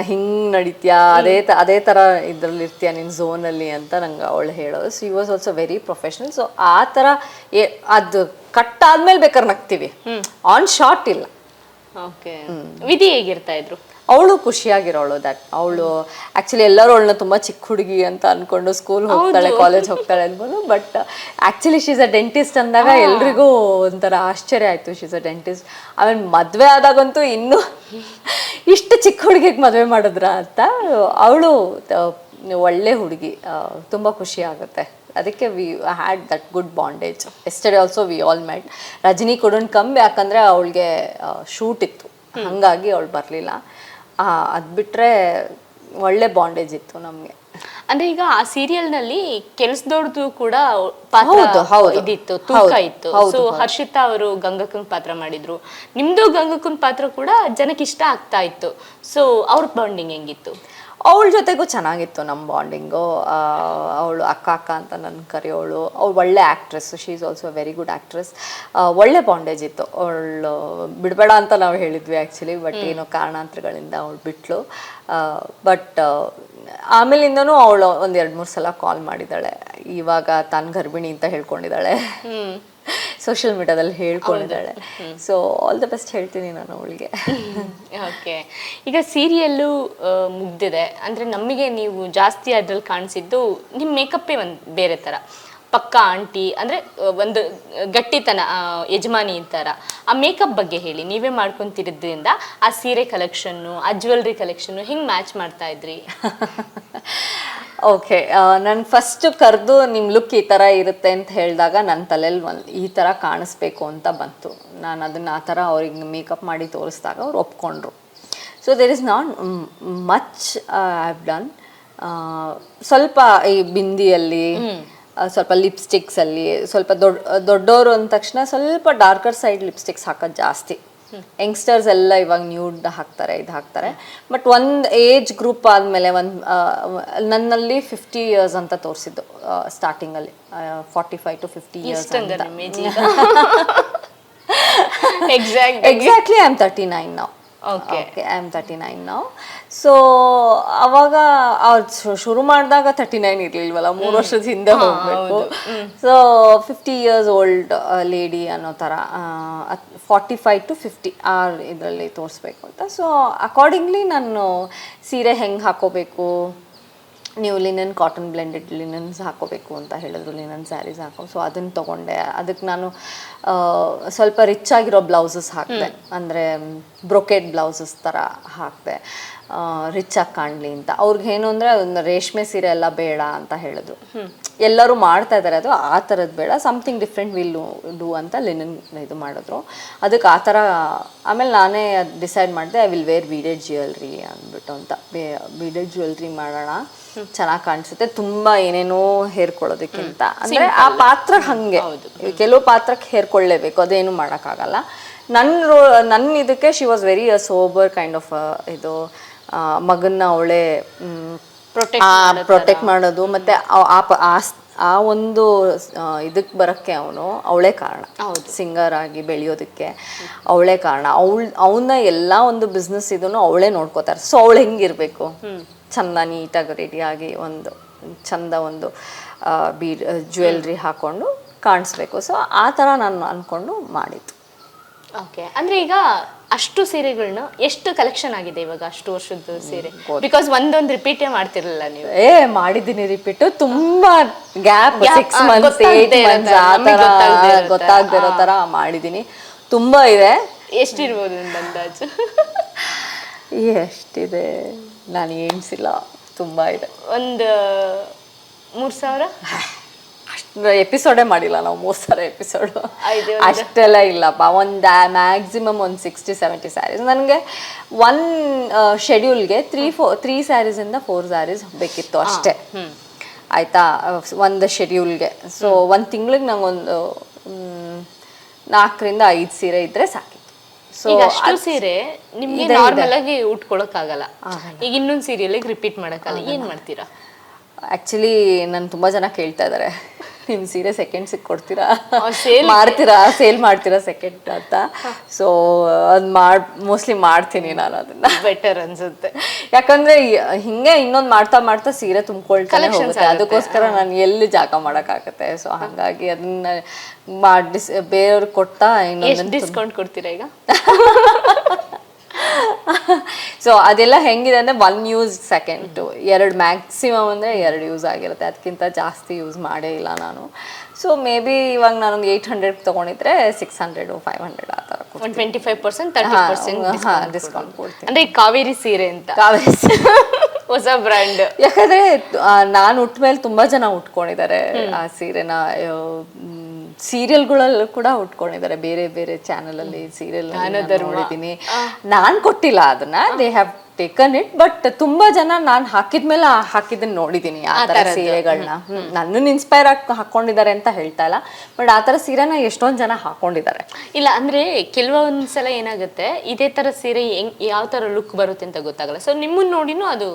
ಹಿಂಗೆ ನಡೀತೀಯ? ಅದೇ ತ ಅದೇ ಥರ ಇದರಲ್ಲಿ ಇರ್ತೀಯ ನಿನ್ನ ಝೋನಲ್ಲಿ ಅಂತ ನಂಗೆ ಅವಳು ಹೇಳೋದು. So he was also very professional so ಆ ಥರ ಏ- ಅದು ಕಟ್ ಆದ್ಮೇಲೆ ಬೇಕಾದ್ರೆ ನಗ್ತೀವಿ. ಆನ್ ಶಾರ್ಟ್ ಇಲ್ಲ. ಓಕೆ ವಿಧಿ ಹೇಗಿರ್ತಾ ಇದ್ರು? ಅವಳು ಖುಷಿಯಾಗಿರೋಳು ದಟ್ ಅವಳು ಆಕ್ಚುಲಿ ಎಲ್ಲರೂ ಅವಳನ್ನ ತುಂಬಾ ಚಿಕ್ಕ ಹುಡುಗಿ ಅಂತ ಅಂದ್ಕೊಂಡು ಸ್ಕೂಲ್ ಹೋಗ್ತಾಳೆ ಕಾಲೇಜ್ ಹೋಗ್ತಾಳೆ ಅನ್ಬೋದು but actually she's a dentist ಅಂದಾಗ ಎಲ್ರಿಗೂ ಒಂಥರ ಆಶ್ಚರ್ಯ ಆಯಿತು. ಶೀಸ್ ಅ ಡೆಂಟಿಸ್ಟ್ ಆಮೇಲೆ ಮದುವೆ ಆದಾಗಂತೂ ಇನ್ನೂ ಇಷ್ಟು ಚಿಕ್ಕ ಹುಡುಗಿಗೆ ಮದುವೆ ಮಾಡಿದ್ರ ಅಂತ ಅವಳು ಒಳ್ಳೆ ಹುಡುಗಿ ತುಂಬ ಖುಷಿ ಆಗುತ್ತೆ. ಅದಕ್ಕೆ we had that good bondage yesterday also we all met Rajani ಕೊಡೋನ್ ಕಮ್ ಯಾಕಂದರೆ ಅವಳಿಗೆ ಶೂಟ್ ಇತ್ತು. ಹಾಗಾಗಿ ಅವಳು ಬರಲಿಲ್ಲ. ಅದು ಬಿಟ್ಟರೆ ಒಳ್ಳೆ ಬಾಂಡೇಜ್ ಇತ್ತು ನಮಗೆ. ಅಂದ್ರೆ ಈಗ ಆ ಸೀರಿಯಲ್ನಲ್ಲಿ ಕೆಲ್ಸದವ್ರದ್ದು ಕೂಡ ಪಾತ್ರ ಹೌದು. ಇದಿತ್ತು ತೂಕ ಹೌದು, ಇತ್ತು. ಹೌದು, ಸೊ ಹರ್ಷಿತಾ ಅವರು ಗಂಗಕ್ಕನ್ ಪಾತ್ರ ಮಾಡಿದ್ರು. ನಿಮ್ದು ಗಂಗಕ್ಕನ್ ಪಾತ್ರ ಕೂಡ ಜನಕ್ಕೆ ಇಷ್ಟ ಆಗ್ತಾ ಇತ್ತು. ಸೊ ಅವ್ರ ಬಾಂಡಿಂಗ್ ಹೆಂಗಿತ್ತು? ಅವಳ ಜೊತೆಗೂ ಚೆನ್ನಾಗಿತ್ತು ನಮ್ಮ ಬಾಂಡಿಂಗು ಅವಳು ಅಕ್ಕ ಅಕ್ಕ ಅಂತ ನನ್ನ ಕರೆಯೋಳು. ಅವಳು ಒಳ್ಳೆ actress she is also very good actress ಒಳ್ಳೆ ಬಾಂಡೇಜ್ ಇತ್ತು. ಅವಳು ಬಿಡಬೇಡ ಅಂತ ನಾವು ಹೇಳಿದ್ವಿ ಆ್ಯಕ್ಚುಲಿ ಬಟ್ ಏನೋ ಕಾರಣಾಂತರಗಳಿಂದ ಅವಳು ಬಿಟ್ಲು ಬಟ್ ಆಮೇಲಿಂದನೂ ಅವಳು ಒಂದು ಎರಡು ಮೂರು ಸಲ ಕಾಲ್ ಮಾಡಿದ್ದಾಳೆ ಇವಾಗ ತಾನು ಗರ್ಭಿಣಿ ಅಂತ ಹೇಳ್ಕೊಂಡಿದ್ದಾಳೆ ಸೋಷಿಯಲ್ ಮೀಡಿಯಾದಲ್ಲಿ ಹೇಳ್ಕೊಂಡಿದ್ದಾಳೆ ಸೊ ಆಲ್ ದ ಬೆಸ್ಟ್ ಹೇಳ್ತೀನಿ ನಾನು ಅವಳಿಗೆ. ಓಕೆ ಈಗ ಸೀರಿಯಲ್ಲು ಮುಗ್ದಿದೆ. ಅಂದ್ರೆ ನಮಗೆ ನೀವು ಜಾಸ್ತಿ ಅದ್ರಲ್ಲಿ ಕಾಣಿಸಿದ್ದು ನಿಮ್ಮ ಮೇಕಪ್ಪೇ ಒಂದು ಬೇರೆ ಥರ ಪಕ್ಕ ಆಂಟಿ ಅಂದ್ರೆ ಒಂದು ಗಟ್ಟಿತನ ಯಜಮಾನಿ ಥರ ಆ ಮೇಕಪ್ ಬಗ್ಗೆ ಹೇಳಿ ನೀವೇ ಮಾಡ್ಕೊಂತಿರೋದ್ರಿಂದ ಆ ಸೀರೆ ಕಲೆಕ್ಷನ್ನು ಆ ಜ್ಯುವೆಲ್ರಿ ಕಲೆಕ್ಷನ್ನು ಹಿಂಗೆ ಮ್ಯಾಚ್ ಮಾಡ್ತಾ ಇದ್ರಿ? ಓಕೆ ನಾನು ಫಸ್ಟ್ ಕರೆದು ನಿಮ್ಮ ಲುಕ್ ಈ ಥರ ಇರುತ್ತೆ ಅಂತ ಹೇಳಿದಾಗ ನನ್ನ ತಲೆಯಲ್ಲಿ ಒಂದು ಈ ಥರ ಕಾಣಿಸ್ಬೇಕು ಅಂತ ಬಂತು. ನಾನು ಅದನ್ನು ಆ ಥರ ಅವ್ರಿಗೆ ಮೇಕಪ್ ಮಾಡಿ ತೋರಿಸಿದಾಗ ಅವ್ರು ಒಪ್ಕೊಂಡ್ರು. So there is not much I have done ಸ್ವಲ್ಪ ಈ ಬಿಂದಿಯಲ್ಲಿ ಸ್ವಲ್ಪ ಲಿಪ್ಸ್ಟಿಕ್ಸಲ್ಲಿ ಸ್ವಲ್ಪ ದೊಡ್ಡ ದೊಡ್ಡವರು ಅಂದ ತಕ್ಷಣ ಸ್ವಲ್ಪ ಡಾರ್ಕರ್ ಸೈಡ್ ಲಿಪ್ಸ್ಟಿಕ್ಸ್ ಹಾಕೋದು ಜಾಸ್ತಿ. ಯಂಗ್ಸ್ಟರ್ಸ್ ಎಲ್ಲ ಇವಾಗ ನ್ಯೂಡ್ ಹಾಕ್ತಾರೆ ಇದು ಹಾಕ್ತಾರೆ. ಬಟ್ ಒಂದು ಏಜ್ ಗ್ರೂಪ್ ಆದಮೇಲೆ ಒಂದು ನನ್ನಲ್ಲಿ ಫಿಫ್ಟಿ ಇಯರ್ಸ್ ಅಂತ ತೋರಿಸಿದ್ದು ಸ್ಟಾರ್ಟಿಂಗಲ್ಲಿ forty five to fifty years exactly I am thirty nine ನಾವು okay I am thirty nine ನಾವು ಸೊ ಅವಾಗ ಅವ್ರು ಶುರು ಮಾಡಿದಾಗ ತರ್ಟಿ ನೈನ್ ಇರ್ಲಿಲ್ವಲ್ಲ ಮೂರು ವರ್ಷದ ಹಿಂದೆ ಹೋಗ್ಬೇಕು. So fifty years old lady ಅನ್ನೋ ಥರ forty five to fifty or ಇದರಲ್ಲಿ ತೋರಿಸ್ಬೇಕು ಅಂತ. ಸೊ ಅಕಾರ್ಡಿಂಗ್ಲಿ ನಾನು ಸೀರೆ ಹೆಂಗೆ ಹಾಕೋಬೇಕು ನೀವು ಲಿನನ್ ಕಾಟನ್ ಬ್ಲೆಂಡೆಡ್ ಲಿನನ್ಸ್ ಹಾಕೋಬೇಕು ಅಂತ ಹೇಳಿದ್ರು ಲಿನನ್ ಸ್ಯಾರೀಸ್ ಹಾಕೋ ಸೊ ಅದನ್ನು ತೊಗೊಂಡೆ. ಅದಕ್ಕೆ ನಾನು ಸ್ವಲ್ಪ ರಿಚ್ ಆಗಿರೋ ಬ್ಲೌಸಸ್ ಹಾಕಿದೆ. ಅಂದರೆ ಬ್ರೊಕೆಟ್ ಬ್ಲೌಸಸ್ ಥರ ಹಾಕಿದೆ. ರಿಚ್ ಆಗಿ ಕಾಣಲಿ ಅಂತ. ಅವ್ರಿಗೆ ಏನು ಅಂದರೆ ಅದೊಂದು ರೇಷ್ಮೆ ಸೀರೆ ಎಲ್ಲ ಬೇಡ ಅಂತ ಹೇಳಿದ್ರು ಎಲ್ಲರೂ ಮಾಡ್ತಾ ಇದ್ದಾರೆ ಅದು ಆ ಥರದ್ದು ಬೇಡ. ಸಮಥಿಂಗ್ ಡಿಫ್ರೆಂಟ್ ವಿಲ್ ಡೂ ಅಂತ ಲಿನನ್ ಇದು ಮಾಡಿದ್ರು. ಅದಕ್ಕೆ ಆ ಥರ ಆಮೇಲೆ ನಾನೇ ಡಿಸೈಡ್ ಮಾಡಿದೆ I will wear beaded jewellery ಅಂದ್ಬಿಟ್ಟು ಅಂತ. ಬೀಡೆಡ್ ಜ್ಯುವೆಲ್ರಿ ಮಾಡೋಣ. ಚೆನ್ನಾಗಿ ಕಾಣಿಸುತ್ತೆ. ತುಂಬಾ ಏನೇನೋ ಹೇರ್ಕೊಳ್ಳೋದಕ್ಕಿಂತ. ಅಂದರೆ ಆ ಪಾತ್ರ ಹಂಗೆ. ಕೆಲವು ಪಾತ್ರಕ್ಕೆ ಹೇರ್ಕೊಳ್ಳೇಬೇಕು. ಅದೇನು ಮಾಡೋಕ್ಕಾಗಲ್ಲ. ನನ್ನ ರೋ ನನ್ನ ಇದಕ್ಕೆ she was very sober kind of ಇದು ಮಗನ್ನ ಅವಳೆ ಪ್ರೊಟೆಕ್ಟ್ ಮಾಡೋದು ಮತ್ತೆ ಆ- ಒಂದು ಇದಕ್ಕೆ ಬರೋಕ್ಕೆ ಅವನು ಅವಳೇ ಕಾರಣ. ಸಿಂಗರ್ ಆಗಿ ಬೆಳೆಯೋದಕ್ಕೆ ಅವಳೇ ಕಾರಣ. ಅವಳ ಅವನ ಎಲ್ಲ ಒಂದು ಬಿಸ್ನೆಸ್ ಇದನ್ನು ಅವಳೇ ನೋಡ್ಕೋತಾರೆ. ಸೊ ಅವಳು ಹೆಂಗಿರ್ಬೇಕು ಚಂದ ನೀಟಾಗಿ ರೆಡಿಯಾಗಿ ಒಂದು ಚಂದ ಒಂದು ಬೀ ಜ್ಯುವೆಲ್ರಿ ಹಾಕೊಂಡು ಕಾಣಿಸ್ಬೇಕು. ಸೊ ಆ ಥರ ನಾನು ಅಂದ್ಕೊಂಡು ಮಾಡಿದ್ದು. ಓಕೆ ಅಂದ್ರೆ ಈಗ ಅಷ್ಟು ಸೀರೆಗಳನ್ನ ಎಷ್ಟು ಕಲೆಕ್ಷನ್ ಆಗಿದೆ ಇವಾಗ ಅಷ್ಟು ವರ್ಷದ ಸೀರೆ? ಬಿಕಾಸ್ ಒಂದೊಂದು ರಿಪೀಟೇ ಮಾಡ್ತಿರಲಿಲ್ಲ ನೀವು. ಏ ಮಾಡಿದ್ದೀನಿ ರಿಪೀಟ್ ತುಂಬಾ gap six months eight months ಆ ತರ ಗೊತ್ತಾಗ್ದಿರೋ ಮಾಡಿದ್ದೀನಿ. ತುಂಬಾ ಇದೆ. ಎಷ್ಟಿರ್ಬೋದು ಅಂದಾಜು? ಎಷ್ಟಿದೆ? ನಾನು ಎಣಿಸಿಲ್ಲ ತುಂಬಾ ಇದೆ. ಒಂದು ಮೂರ್ ಸಾವಿರ? ಎಪಿಸೋಡೇ ಮಾಡಿಲ್ಲ ನಾವು ಮೂರು ಸಾವಿರ ಎಪಿಸೋಡು ಅಷ್ಟೆಲ್ಲ ಇಲ್ಲಪ್ಪ ಒಂದು ಮ್ಯಾಕ್ಸಿಮಮ್ ಒಂದು ಸಿಕ್ಸ್ಟಿ ಸೆವೆಂಟಿ ಸ್ಯಾರೀಸ್ ನನಗೆ ಒನ್ ಶೆಡ್ಯೂಲ್ಗೆ ತ್ರೀ ಫೋ ತ್ರೀ ಸ್ಯಾರೀಸಿಂದ ಫೋರ್ ಸ್ಯಾರೀಸ್ ಬೇಕಿತ್ತು ಅಷ್ಟೇ. ಆಯ್ತಾ? ಒಂದು ಶೆಡ್ಯೂಲ್ಗೆ ಸೊ ಒಂದು ತಿಂಗ್ಳಿಗೆ ನಂಗೊಂದು ನಾಲ್ಕರಿಂದ ಐದು ಸೀರೆ ಇದ್ರೆ ಸಾಕು ಸೊ ಅಷ್ಟು ಸೀರೆ ನಿಮಗೆ ನಾರ್ಮಲ್ ಆಗಿ ಉಟ್ಕೊಳಕ್ಕಾಗಲ್ಲ. ಈಗ ಇನ್ನೊಂದು ಸೀರಿಯಲ್ಗೆ ರಿಪೀಟ್ ಮಾಡೋಕ್ಕಾಗಲ್ಲ. ಏನು ಮಾಡ್ತೀರಾ? ಆಕ್ಚುಲಿ ನಾನು ತುಂಬಾ ಜನ ಕೇಳ್ತಾ ಇದ್ದಾರೆ ನಿಮ್ ಸೀರೆ ಸೆಕೆಂಡ್ ಸಿಕ್ ಕೊಡ್ತೀರಾ? ಸೇಲ್ ಮಾಡ್ತೀರಾ? ಸೇಲ್ ಮಾಡ್ತೀರಾ ಸೆಕೆಂಡ್ ಅಂತ. ಸೊ ಅದು ಮಾಡ್ ಮೋಸ್ಟ್ಲಿ ಮಾಡ್ತೀನಿ ನಾನು ಅದನ್ನ. ಬೆಟರ್ ಅನ್ಸುತ್ತೆ. ಯಾಕಂದ್ರೆ ಹಿಂಗೆ ಇನ್ನೊಂದು ಮಾಡ್ತಾ ಮಾಡ್ತಾ ಸೀರೆ ತುಂಬಿಕೊಳ್ತಾನೆ ಹೋಗುತ್ತೆ. ಅದಕ್ಕೋಸ್ಕರ ನಾನು ಎಲ್ಲಿ ಜಾಗ ಮಾಡಕ್ಕಾಗತ್ತೆ? ಸೊ ಹಂಗಾಗಿ ಅದನ್ನ ಮಾಡಿ ಬೇರೆಯವ್ರಿಗೆ ಕೊಡ್ತಾ ಇನ್ನೊಂದು ಡಿಸ್ಕೌಂಟ್ ಕೊಡ್ತೀರಾ ಈಗ? ಸೊ ಅದೆಲ್ಲ ಹೆಂಗಿದೆ ಅಂದರೆ ಒನ್ ಯೂಸ್ ಸೆಕೆಂಡ್ ಎರಡು ಮ್ಯಾಕ್ಸಿಮಮ್ ಅಂದರೆ ಎರಡು ಯೂಸ್ ಆಗಿರುತ್ತೆ. ಅದಕ್ಕಿಂತ ಜಾಸ್ತಿ ಯೂಸ್ ಮಾಡೇ ಇಲ್ಲ ನಾನು. ಸೊ ಮೇ ಬಿ ಇವಾಗ ನಾನೊಂದು ಏಯ್ಟ್ ಹಂಡ್ರೆಡ್ ತೊಗೊಂಡಿದ್ರೆ ಸಿಕ್ಸ್ ಹಂಡ್ರೆಡು ಫೈವ್ ಹಂಡ್ರೆಡ್ ಆ ಥರ ಒಂದ್ twenty five percent thirty percent ಹಾಂ discount ಕೊಡ್ತೀನಿ. ಅಂದರೆ ಈ ಕಾವೇರಿ ಸೀರೆ ಅಂತ. ಕಾವೇರಿ ಹೊಸ ಬ್ರ್ಯಾಂಡ್ ಯಾಕಂದ್ರೆ ನಾನು ಉಟ್ಟ ಮೇಲೆ ತುಂಬ ಜನ ಉಟ್ಕೊಂಡಿದ್ದಾರೆ ಆ ಸೀರೆನ. ಸೀರಿಯಲ್ಗಳಲ್ಲೂ ಕೂಡ ಉಟ್ಕೊಂಡಿದ್ದಾರೆ. ಬೇರೆ ಬೇರೆ ಚಾನಲ್ ಅಲ್ಲಿ ಸೀರಿಯಲ್ ನೋಡಿದೀನಿ ನಾನ್ ಕೊಟ್ಟಿಲ್ಲ ಅದನ್ನ. They have taken it but ತುಂಬಾ ಜನ ನಾನ್ ಹಾಕಿದ್ಮೇಲೆ ಹಾಕಿದನ್ ಹಾಕಿದ್ದನ್ನ ನೋಡಿದೀನಿ ಆ ತರ ಸೀರೆಗಳನ್ನ ನನ್ನನ್ನು ಇನ್ಸ್ಪೈರ್ ಆಗಿ ಹಾಕೊಂಡಿದ್ದಾರೆ ಅಂತ ಹೇಳ್ತಾ ಇಲ್ಲ ಬಟ್ ಆ ತರ ಸೀರೆನ ಎಷ್ಟೊಂದ್ ಜನ ಹಾಕೊಂಡಿದ್ದಾರೆ. ಇಲ್ಲ ಅಂದ್ರೆ ಕೆಲವೊಂದ್ಸಲ ಏನಾಗುತ್ತೆ ಇದೇ ತರ ಸೀರೆ ಹೆಂಗ್ ಯಾವ ತರ ಲುಕ್ ಬರುತ್ತೆ ಅಂತ ಗೊತ್ತಾಗಲ್ಲ. ಸೊ ನಿಮ್ಮನ್ನ ನೋಡಿನು ಅದು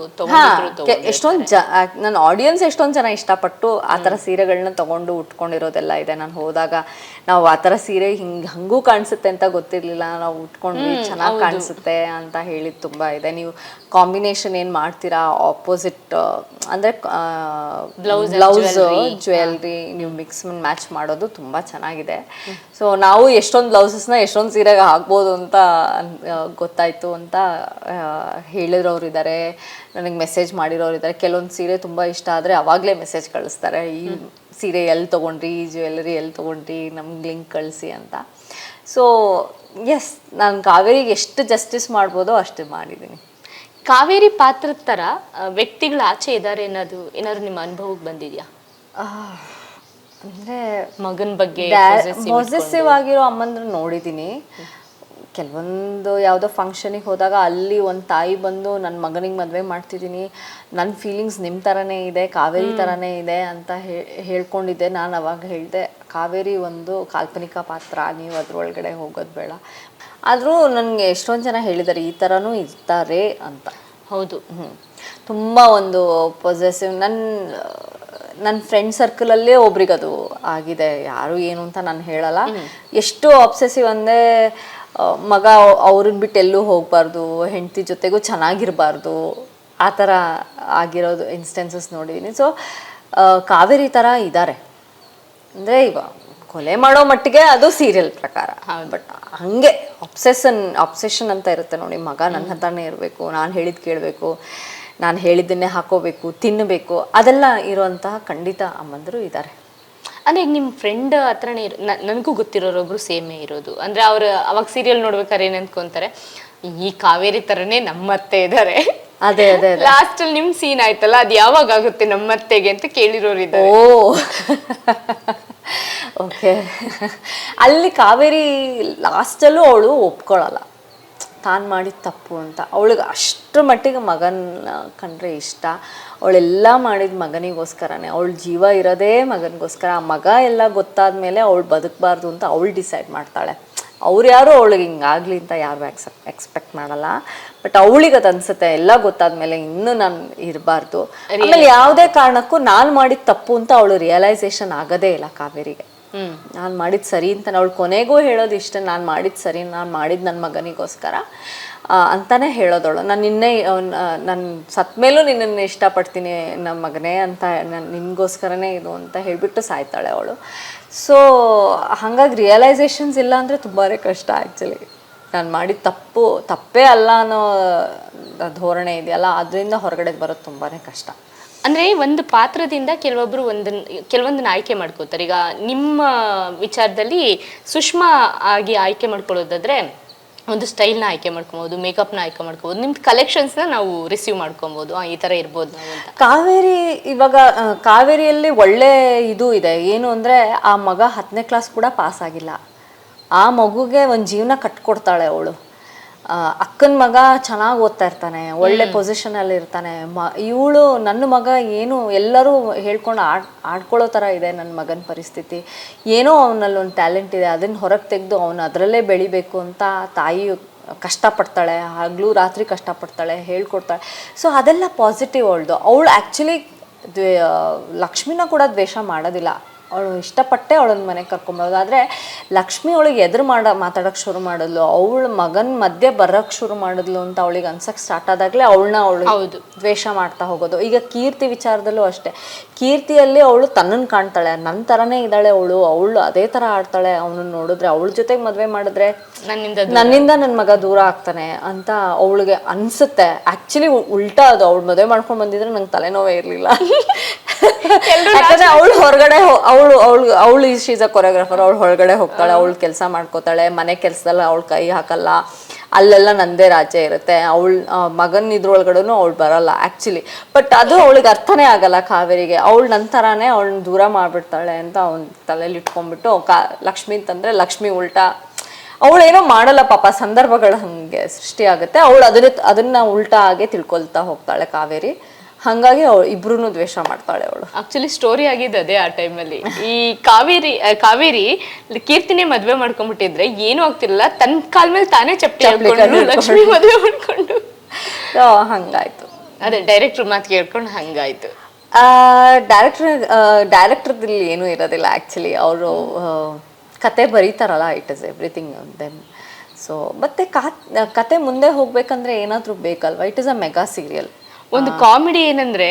ಎಷ್ಟೊಂದ್ ಜ ನನ್ನ ಆಡಿಯನ್ಸ್ ಎಷ್ಟೊಂದ್ ಜನ ಇಷ್ಟಪಟ್ಟು ಆ ಥರ ಸೀರೆಗಳನ್ನ ತಗೊಂಡು ಉಟ್ಕೊಂಡಿರೋದೆಲ್ಲ ಇದೆ. ನಾನು ಹೋದಾಗ ನಾವು ಆ ಥರ ಸೀರೆ ಹಿಂಗ್ ಹಂಗೂ ಕಾಣಿಸುತ್ತೆ ಅಂತ ಗೊತ್ತಿರ್ಲಿಲ್ಲ. ನಾವು ಉಟ್ಕೊಂಡ್ವಿ ಚೆನ್ನಾಗಿ ಕಾಣಿಸುತ್ತೆ ಅಂತ ಹೇಳಿದ್ ತುಂಬಾ ಇದೆ. ನೀವು ಕಾಂಬಿನೇಷನ್ ಏನ್ ಮಾಡ್ತೀರಾ? ಆಪೋಸಿಟ್ ಅಂದ್ರೆ ಬ್ಲೌಸ್ ಜ್ಯುವೆಲ್ರಿ ನೀವು ಮಿಕ್ಸ್ ಮ್ಯಾಚ್ ಮಾಡೋದು ತುಂಬಾ ಚೆನ್ನಾಗಿದೆ. ಸೊ ನಾವು ಎಷ್ಟೊಂದು ಬ್ಲೌಸಸ್ನ ಎಷ್ಟೊಂದು ಸೀರೆಗೆ ಹಾಕ್ಬೋದು ಅಂತ ಗೊತ್ತಾಯ್ತು ಅಂತ ಹೇಳಿದ್ರವ್ರು ಹೇಳಿರೋರು ಇದ್ದಾರೆ ನನಗೆ ಮೆಸೇಜ್ ಮಾಡಿರೋರು ಇದ್ದಾರೆ ಕೆಲವೊಂದು ಸೀರೆ ತುಂಬಾ ಇಷ್ಟ ಆದ್ರೆ ಅವಾಗಲೇ ಮೆಸೇಜ್ ಕಳಿಸ್ತಾರೆ. ಈ ಸೀರೆ ಎಲ್ಲಿ ತೊಗೊಂಡ್ರಿ? ಈ ಜ್ಯುವೆಲ್ಲರಿ ಎಲ್ಲಿ ತೊಗೊಂಡ್ರಿ? ನಮ್ಗೆ ಲಿಂಕ್ ಕಳಿಸಿ ಅಂತ. ಸೊ ಎಸ್ ನಾನು ಕಾವೇರಿಗೆ ಎಷ್ಟು ಜಸ್ಟಿಸ್ ಮಾಡ್ಬೋದೋ ಅಷ್ಟು ಮಾಡಿದ್ದೀನಿ ಕಾವೇರಿ ಪಾತ್ರದ ತರ ವ್ಯಕ್ತಿಗಳ ಆಚೆ ಇದಾರೆ ಅನ್ನೋದು ಏನಾದ್ರು ನಿಮ್ಮ ಅನುಭವಕ್ಕೆ ಬಂದಿದ್ಯಾ? ಅಂದ್ರೆ ಮಗನ್ ಬಗ್ಗೆ ಪಾಸಿಟಿವ್ ಆಗಿರೋ ಅಮ್ಮಂದ್ರ ನೋಡಿದ್ದೀನಿ ಕೆಲವೊಂದು ಯಾವುದೋ ಫಂಕ್ಷನಿಗೆ ಹೋದಾಗ ಅಲ್ಲಿ ಒಂದು ತಾಯಿ ಬಂದು ನನ್ನ ಮಗನಿಗೆ ಮದುವೆ ಮಾಡ್ತಿದ್ದೀನಿ ನನ್ನ ಫೀಲಿಂಗ್ಸ್ ನಿಮ್ಮ ಥರನೇ ಇದೆ ಕಾವೇರಿ ಥರನೇ ಇದೆ ಅಂತ ಹೇಳ್ಕೊಂಡಿದ್ದೆ. ನಾನು ಅವಾಗ ಹೇಳಿದೆ ಕಾವೇರಿ ಒಂದು ಕಾಲ್ಪನಿಕ ಪಾತ್ರ. ನೀವು ಅದರೊಳಗಡೆ ಹೋಗೋದು ಬೇಡ. ಆದರೂ ನನಗೆ ಎಷ್ಟೊಂದು ಜನ ಹೇಳಿದ್ದಾರೆ ಈ ಥರನೂ ಇರ್ತಾರೆ ಅಂತ. ಹೌದು. ಹ್ಞೂ ತುಂಬ ಒಂದು ಪೊಸೆಸಿವ್ ನನ್ನ ನನ್ನ ಫ್ರೆಂಡ್ ಸರ್ಕಲಲ್ಲೇ ಒಬ್ರಿಗೆ ಅದು ಆಗಿದೆ. ಯಾರು ಏನು ಅಂತ ನಾನು ಹೇಳಲ್ಲ. ಎಷ್ಟು ಅಬ್ಸೆಸಿವ್ ಅಂದರೆ ಮಗ ಅವ್ರನ್ನ ಬಿಟ್ಟು ಎಲ್ಲೂ ಹೋಗಬಾರ್ದು ಹೆಂಡತಿ ಜೊತೆಗೂ ಚೆನ್ನಾಗಿರಬಾರ್ದು. ಆ ಥರ ಆಗಿರೋದು ಇನ್ಸ್ಟೆನ್ಸಸ್ ನೋಡಿದ್ದೀನಿ ಸೊ ಕಾವೇರಿ ಥರ ಇದ್ದಾರೆ ಅಂದರೆ ಈಗ ಕೊಲೆ ಮಾಡೋ ಮಟ್ಟಿಗೆ ಅದು ಸೀರಿಯಲ್ ಪ್ರಕಾರ. ಬಟ್ ಹಂಗೆ ಅಬ್ಸೆಷನ್ ಅಬ್ಸೆಷನ್ ಅಂತ ಇರುತ್ತೆ ನೋಡಿ. ಮಗ ನನ್ನ ಹತ್ರನೇ ಇರಬೇಕು ನಾನು ಹೇಳಿದ್ ಕೇಳಬೇಕು ನಾನು ಹೇಳಿದ್ದನ್ನೇ ಹಾಕೋಬೇಕು ತಿನ್ನಬೇಕು ಅದೆಲ್ಲ ಇರುವಂತಹ ಖಂಡಿತ ಅಮ್ಮಂದರು ಇದ್ದಾರೆ ಅಂದ್ರೆ ಈಗ ನಿಮ್ ಫ್ರೆಂಡ್ ಹತ್ರನೇ ಇರೋ ನನಗೂ ಗೊತ್ತಿರೋರೊಬ್ರು ಸೇಮೇ ಇರೋದು. ಅಂದ್ರೆ ಅವ್ರು ಅವಾಗ ಸೀರಿಯಲ್ ನೋಡ್ಬೇಕಾದ್ರೆ ಏನ್ ಅನ್ಕೊಂತಾರೆ? ಈ ಕಾವೇರಿ ತರನೇ ನಮ್ಮತ್ತೆ ಇದ್ದಾರೆ ಅದೇ ಅದೇ ಲಾಸ್ಟ್ ಅಲ್ಲಿ ನಿಮ್ ಸೀನ್ ಆಯ್ತಲ್ಲ ಅದ್ ಯಾವಾಗ ಆಗುತ್ತೆ ನಮ್ಮತ್ತೆಗೆ ಅಂತ ಕೇಳಿರೋರು ಇದ್ದಾರೆ ಓ. ಓಕೆ ಅಲ್ಲಿ ಕಾವೇರಿ ಲಾಸ್ಟಲ್ಲೂ ಅವಳು ಒಪ್ಕೊಳ್ಳಲ್ಲ ತಾನು ಮಾಡಿದ ತಪ್ಪು ಅಂತ. ಅವಳಿಗೆ ಅಷ್ಟರ ಮಟ್ಟಿಗೆ ಮಗನ ಕಂಡ್ರೆ ಇಷ್ಟ. ಅವಳೆಲ್ಲ ಮಾಡಿದ ಮಗನಿಗೋಸ್ಕರನೇ. ಅವಳು ಜೀವ ಇರೋದೇ ಮಗನಿಗೋಸ್ಕರ. ಆ ಮಗ ಎಲ್ಲ ಗೊತ್ತಾದ ಮೇಲೆ ಅವಳು ಬದುಕಬಾರ್ದು ಅಂತ ಅವಳು ಡಿಸೈಡ್ ಮಾಡ್ತಾಳೆ. ಅವ್ರು ಯಾರು ಅವಳಿಗೆ ಹಿಂಗಾಗ್ಲಿ ಅಂತ ಯಾರು ಎಕ್ಸೆಪ್ಟ್ ಎಕ್ಸ್ಪೆಕ್ಟ್ ಮಾಡಲ್ಲ. ಬಟ್ ಅವಳಿಗೆ ಅದು ಅನ್ಸುತ್ತೆ. ಎಲ್ಲ ಗೊತ್ತಾದ ಮೇಲೆ ಇನ್ನೂ ನಾನು ಇರಬಾರ್ದು. ಆಮೇಲೆ ಯಾವುದೇ ಕಾರಣಕ್ಕೂ ನಾನು ಮಾಡಿದ ತಪ್ಪು ಅಂತ ಅವಳು ರಿಯಲೈಸೇಷನ್ ಆಗೋದೇ ಇಲ್ಲ ಕಾವೇರಿಗೆ. ನಾನು ಮಾಡಿದ್ದು ಸರಿ ಅಂತ ಅವಳು ಕೊನೆಗೂ ಹೇಳೋದು ಇಷ್ಟ, ನಾನು ಮಾಡಿದ್ದು ಸರಿ, ನಾನು ಮಾಡಿದ್ದು ನನ್ನ ಮಗನಿಗೋಸ್ಕರ. ಅಂತಾನೆ ಹೇಳೋದವಳು ನಾನು ನಿನ್ನೆ ನಾನು ಸತ್ ಮೇಲೂ ನಿನ್ನನ್ನು ಇಷ್ಟಪಡ್ತೀನಿ ನಮ್ಮ ಮಗನೇ ಅಂತ ನಾನು ನಿನಗೋಸ್ಕರನೇ ಇದು ಅಂತ ಹೇಳಿಬಿಟ್ಟು ಸಾಯ್ತಾಳೆ ಅವಳು. ಸೊ ಹಾಗಾಗಿ ರಿಯಲೈಸೇಷನ್ಸ್ ಇಲ್ಲ ಅಂದರೆ ತುಂಬಾ ಕಷ್ಟ ಆ್ಯಕ್ಚುಲಿ ನಾನು ಮಾಡಿದ ತಪ್ಪು, ತಪ್ಪೇ ಅಲ್ಲ ಅನ್ನೋ ಧೋರಣೆ ಇದೆಯಲ್ಲ, ಅದರಿಂದ ಹೊರಗಡೆ ಬರೋದು ತುಂಬಾ ಕಷ್ಟ. ಅಂದ್ರೆ ಒಂದು ಪಾತ್ರದಿಂದ ಕೆಲವೊಬ್ರು ಒಂದನ್, ಕೆಲವೊಂದನ್ನ ಆಯ್ಕೆ ಮಾಡ್ಕೋತಾರೆ ಈಗ ನಿಮ್ಮ ವಿಚಾರದಲ್ಲಿ ಸುಷ್ಮಾ ಆಗಿ ಆಯ್ಕೆ ಮಾಡ್ಕೊಳ್ಳೋದಾದ್ರೆ ಒಂದು ಸ್ಟೈಲ್ನ ಆಯ್ಕೆ ಮಾಡ್ಕೊಬೋದು, ಮೇಕಪ್ನ ಆಯ್ಕೆ ಮಾಡ್ಕೊಬೋದು, ನಿಮ್ದು ಕಲೆಕ್ಷನ್ಸ್ನ ನಾವು ರಿಸೀವ್ ಮಾಡ್ಕೊಬೋದು. ಈ ಥರ ಇರ್ಬೋದು ಕಾವೇರಿ ಇವಾಗ ಕಾವೇರಿಯಲ್ಲಿ ಒಳ್ಳೆ ಇದು ಇದೆ. ಏನು ಅಂದರೆ ಆ ಮಗ ಹತ್ತನೇ ಕ್ಲಾಸ್ ಕೂಡ ಪಾಸ್ ಆಗಿಲ್ಲ. ಆ ಮಗುಗೆ ಒಂದು ಜೀವನ ಕಟ್ಕೊಡ್ತಾಳೆ ಅವಳು. ಅಕ್ಕನ ಮಗ ಚೆನ್ನಾಗಿ ಓದ್ತಾ ಇರ್ತಾನೆ ಒಳ್ಳೆ ಪೊಸಿಷನಲ್ಲಿ ಇರ್ತಾನೆ. ಮ ಇವಳು ನನ್ನ ಮಗ ಏನು ಎಲ್ಲರೂ ಹೇಳ್ಕೊಂಡು ಆಡ್ ಆಡ್ಕೊಳ್ಳೋ ಥರ ಇದೆ ನನ್ನ ಮಗನ ಪರಿಸ್ಥಿತಿ. ಏನೋ ಅವನಲ್ಲಿ ಒಂದು ಟ್ಯಾಲೆಂಟ್ ಇದೆ ಅದನ್ನು ಹೊರಗೆ ತೆಗೆದು ಅವನು ಅದರಲ್ಲೇ ಬೆಳಿಬೇಕು ಅಂತ ತಾಯಿ ಕಷ್ಟಪಡ್ತಾಳೆ ಹಗಲು ರಾತ್ರಿ ಕಷ್ಟಪಡ್ತಾಳೆ ಹೇಳ್ಕೊಡ್ತಾಳೆ. ಸೊ ಅದೆಲ್ಲ ಪಾಸಿಟಿವ್ ಅವಳ್ದು. ಅವಳು ಆ್ಯಕ್ಚುಲಿ ದ್ವೇ ಲಕ್ಷ್ಮಿನ ಕೂಡ ದ್ವೇಷ ಮಾಡೋದಿಲ್ಲ. ಅವಳು ಇಷ್ಟಪಟ್ಟೆ ಅವಳನ್ನ ಮನೆಗೆ ಕರ್ಕೊಂಬರೋದು ಆದರೆ ಲಕ್ಷ್ಮಿ ಅವಳಿಗೆ ಎದುರು ಮಾಡ ಮಾತಾಡೋಕ್ಕೆ ಶುರು ಮಾಡಿದ್ಲು. ಅವಳ ಮಗನ ಮಧ್ಯೆ ಬರೋಕ್ಕೆ ಶುರು ಮಾಡಿದ್ಲು ಅಂತ ಅವಳಿಗೆ ಅನ್ಸಕ್ಕೆ ಸ್ಟಾರ್ಟ್ ಆದಾಗಲೇ ಅವಳನ್ನ ಅವಳು ಹೌದು. ದ್ವೇಷ ಮಾಡ್ತಾ ಹೋಗೋದು. ಈಗ ಕೀರ್ತಿ ವಿಚಾರದಲ್ಲೂ ಅಷ್ಟೇ. ಕೀರ್ತಿಯಲ್ಲಿ ಅವಳು ತನ್ನನ್ನು ಕಾಣ್ತಾಳೆ. ನನ್ನ ಥರನೇ ಇದ್ದಾಳೆ ಅವಳು. ಅವಳು ಅದೇ ಥರ ಆಡ್ತಾಳೆ. ಅವನನ್ನು ನೋಡಿದ್ರೆ ಅವಳ ಜೊತೆಗೆ ಮದುವೆ ಮಾಡಿದ್ರೆ ನನ್ನಿಂದ ನನ್ನಿಂದ ನನ್ನ ಮಗ ದೂರ ಆಗ್ತಾನೆ ಅಂತ ಅವಳಿಗೆ ಅನ್ಸುತ್ತೆ. ಆಕ್ಚುಲಿ ಉಲ್ಟಾ ಅದು ಅವಳು ಮದುವೆ ಮಾಡ್ಕೊಂಡ್ ಬಂದಿದ್ರೆ ನಂಗೆ ತಲೆನೋವೇ ಇರಲಿಲ್ಲ. ಯಾಕಂದ್ರೆ ಅವಳು ಹೊರಗಡೆ ಅವಳು ಅವಳು ಅವಳು ಈ ಅ ಕೊರಿಯೋಗ್ರಾಫರ್ ಅವಳು ಹೊರಗಡೆ ಹೋಗ್ತಾಳೆ ಅವಳು ಕೆಲಸ ಮಾಡ್ಕೋತಾಳೆ ಮನೆ ಕೆಲಸದಲ್ಲಿ ಅವಳು ಕೈ ಹಾಕಲ್ಲ ಅಲ್ಲೆಲ್ಲ ನಂದೇ ರಾಜ್ಯ ಇರುತ್ತೆ. ಅವಳು ಮಗನ ಇದ್ರೊಳಗಡೆನೂ ಅವಳು ಬರಲ್ಲ ಆ್ಯಕ್ಚುಲಿ ಬಟ್ ಅದು ಅವಳಿಗೆ ಅರ್ಥನೇ ಆಗಲ್ಲ ಕಾವೇರಿಗೆ. ಅವಳು ನನ್ನ ಥರಾನೇ ಅವಳನ್ನ ದೂರ ಮಾಡಿಬಿಡ್ತಾಳೆ ಅಂತ ಅವ್ನ ತಲೆಯಲ್ಲಿ ಇಟ್ಕೊಂಡ್ಬಿಟ್ಟು ಕಾ ಲಕ್ಷ್ಮಿ ಅಂತಂದ್ರೆ ಲಕ್ಷ್ಮಿ ಉಲ್ಟಾ ಅವಳೇನೋ ಮಾಡಲ್ಲ ಪಾಪ ಸಂದರ್ಭಗಳು ಹಂಗೆ ಸೃಷ್ಟಿ ಆಗುತ್ತೆ. ಅವಳು ಅದನ್ನ ಅದನ್ನ ಉಲ್ಟಾ ಆಗಿ ತಿಳ್ಕೊಳ್ತಾ ಹೋಗ್ತಾಳೆ ಕಾವೇರಿ. ಹಂಗಾಗಿ ಅವಳು ಇಬ್ರು ದ್ವೇಷ ಮಾಡ್ತಾಳೆ ಅವಳು. ಆಕ್ಚುಲಿ ಸ್ಟೋರಿ ಆಗಿದ್ದು ಅದೇ ಆ ಟೈಮಲ್ಲಿ ಈ ಕಾವೇರಿ ಕಾವೇರಿ ಕೀರ್ತಿನೇ ಮದ್ವೆ ಮಾಡ್ಕೊಂಡ್ಬಿಟ್ಟಿದ್ರೆ ಏನೂ ಆಗ್ತಿರಲಿಲ್ಲ. ತನ್ನ ಕಾಲ್ ಮೇಲೆ ತಾನೇ ಚಪ್ಲಿ ಹಾಕೊಂಡು. ಲಕ್ಷ್ಮಿ ಮದ್ವೆ ಮಾಡ್ಕೊಂಡು. ಹಂಗಾಯ್ತು. ಅದೇ ಡೈರೆಕ್ಟರ್ ಮಾತು ಕೇಳ್ಕೊಂಡು ಹಂಗಾಯ್ತು. ಡೈರೆಕ್ಟರ್ ಡೈರೆಕ್ಟರ್ ಏನೂ ಇರೋದಿಲ್ಲ ಆಕ್ಚುಲಿ ಅವರು ಕತೆ ಬರೀತಾರಲ್ಲ it is everything then so ಮತ್ತೆ ಕತೆ ಮುಂದೆ ಹೋಗ್ಬೇಕಂದ್ರೆ ಏನಾದರೂ ಬೇಕಲ್ವಾ? It is a mega serial ಒಂದು ಕಾಮಿಡಿ ಏನಂದ್ರೆ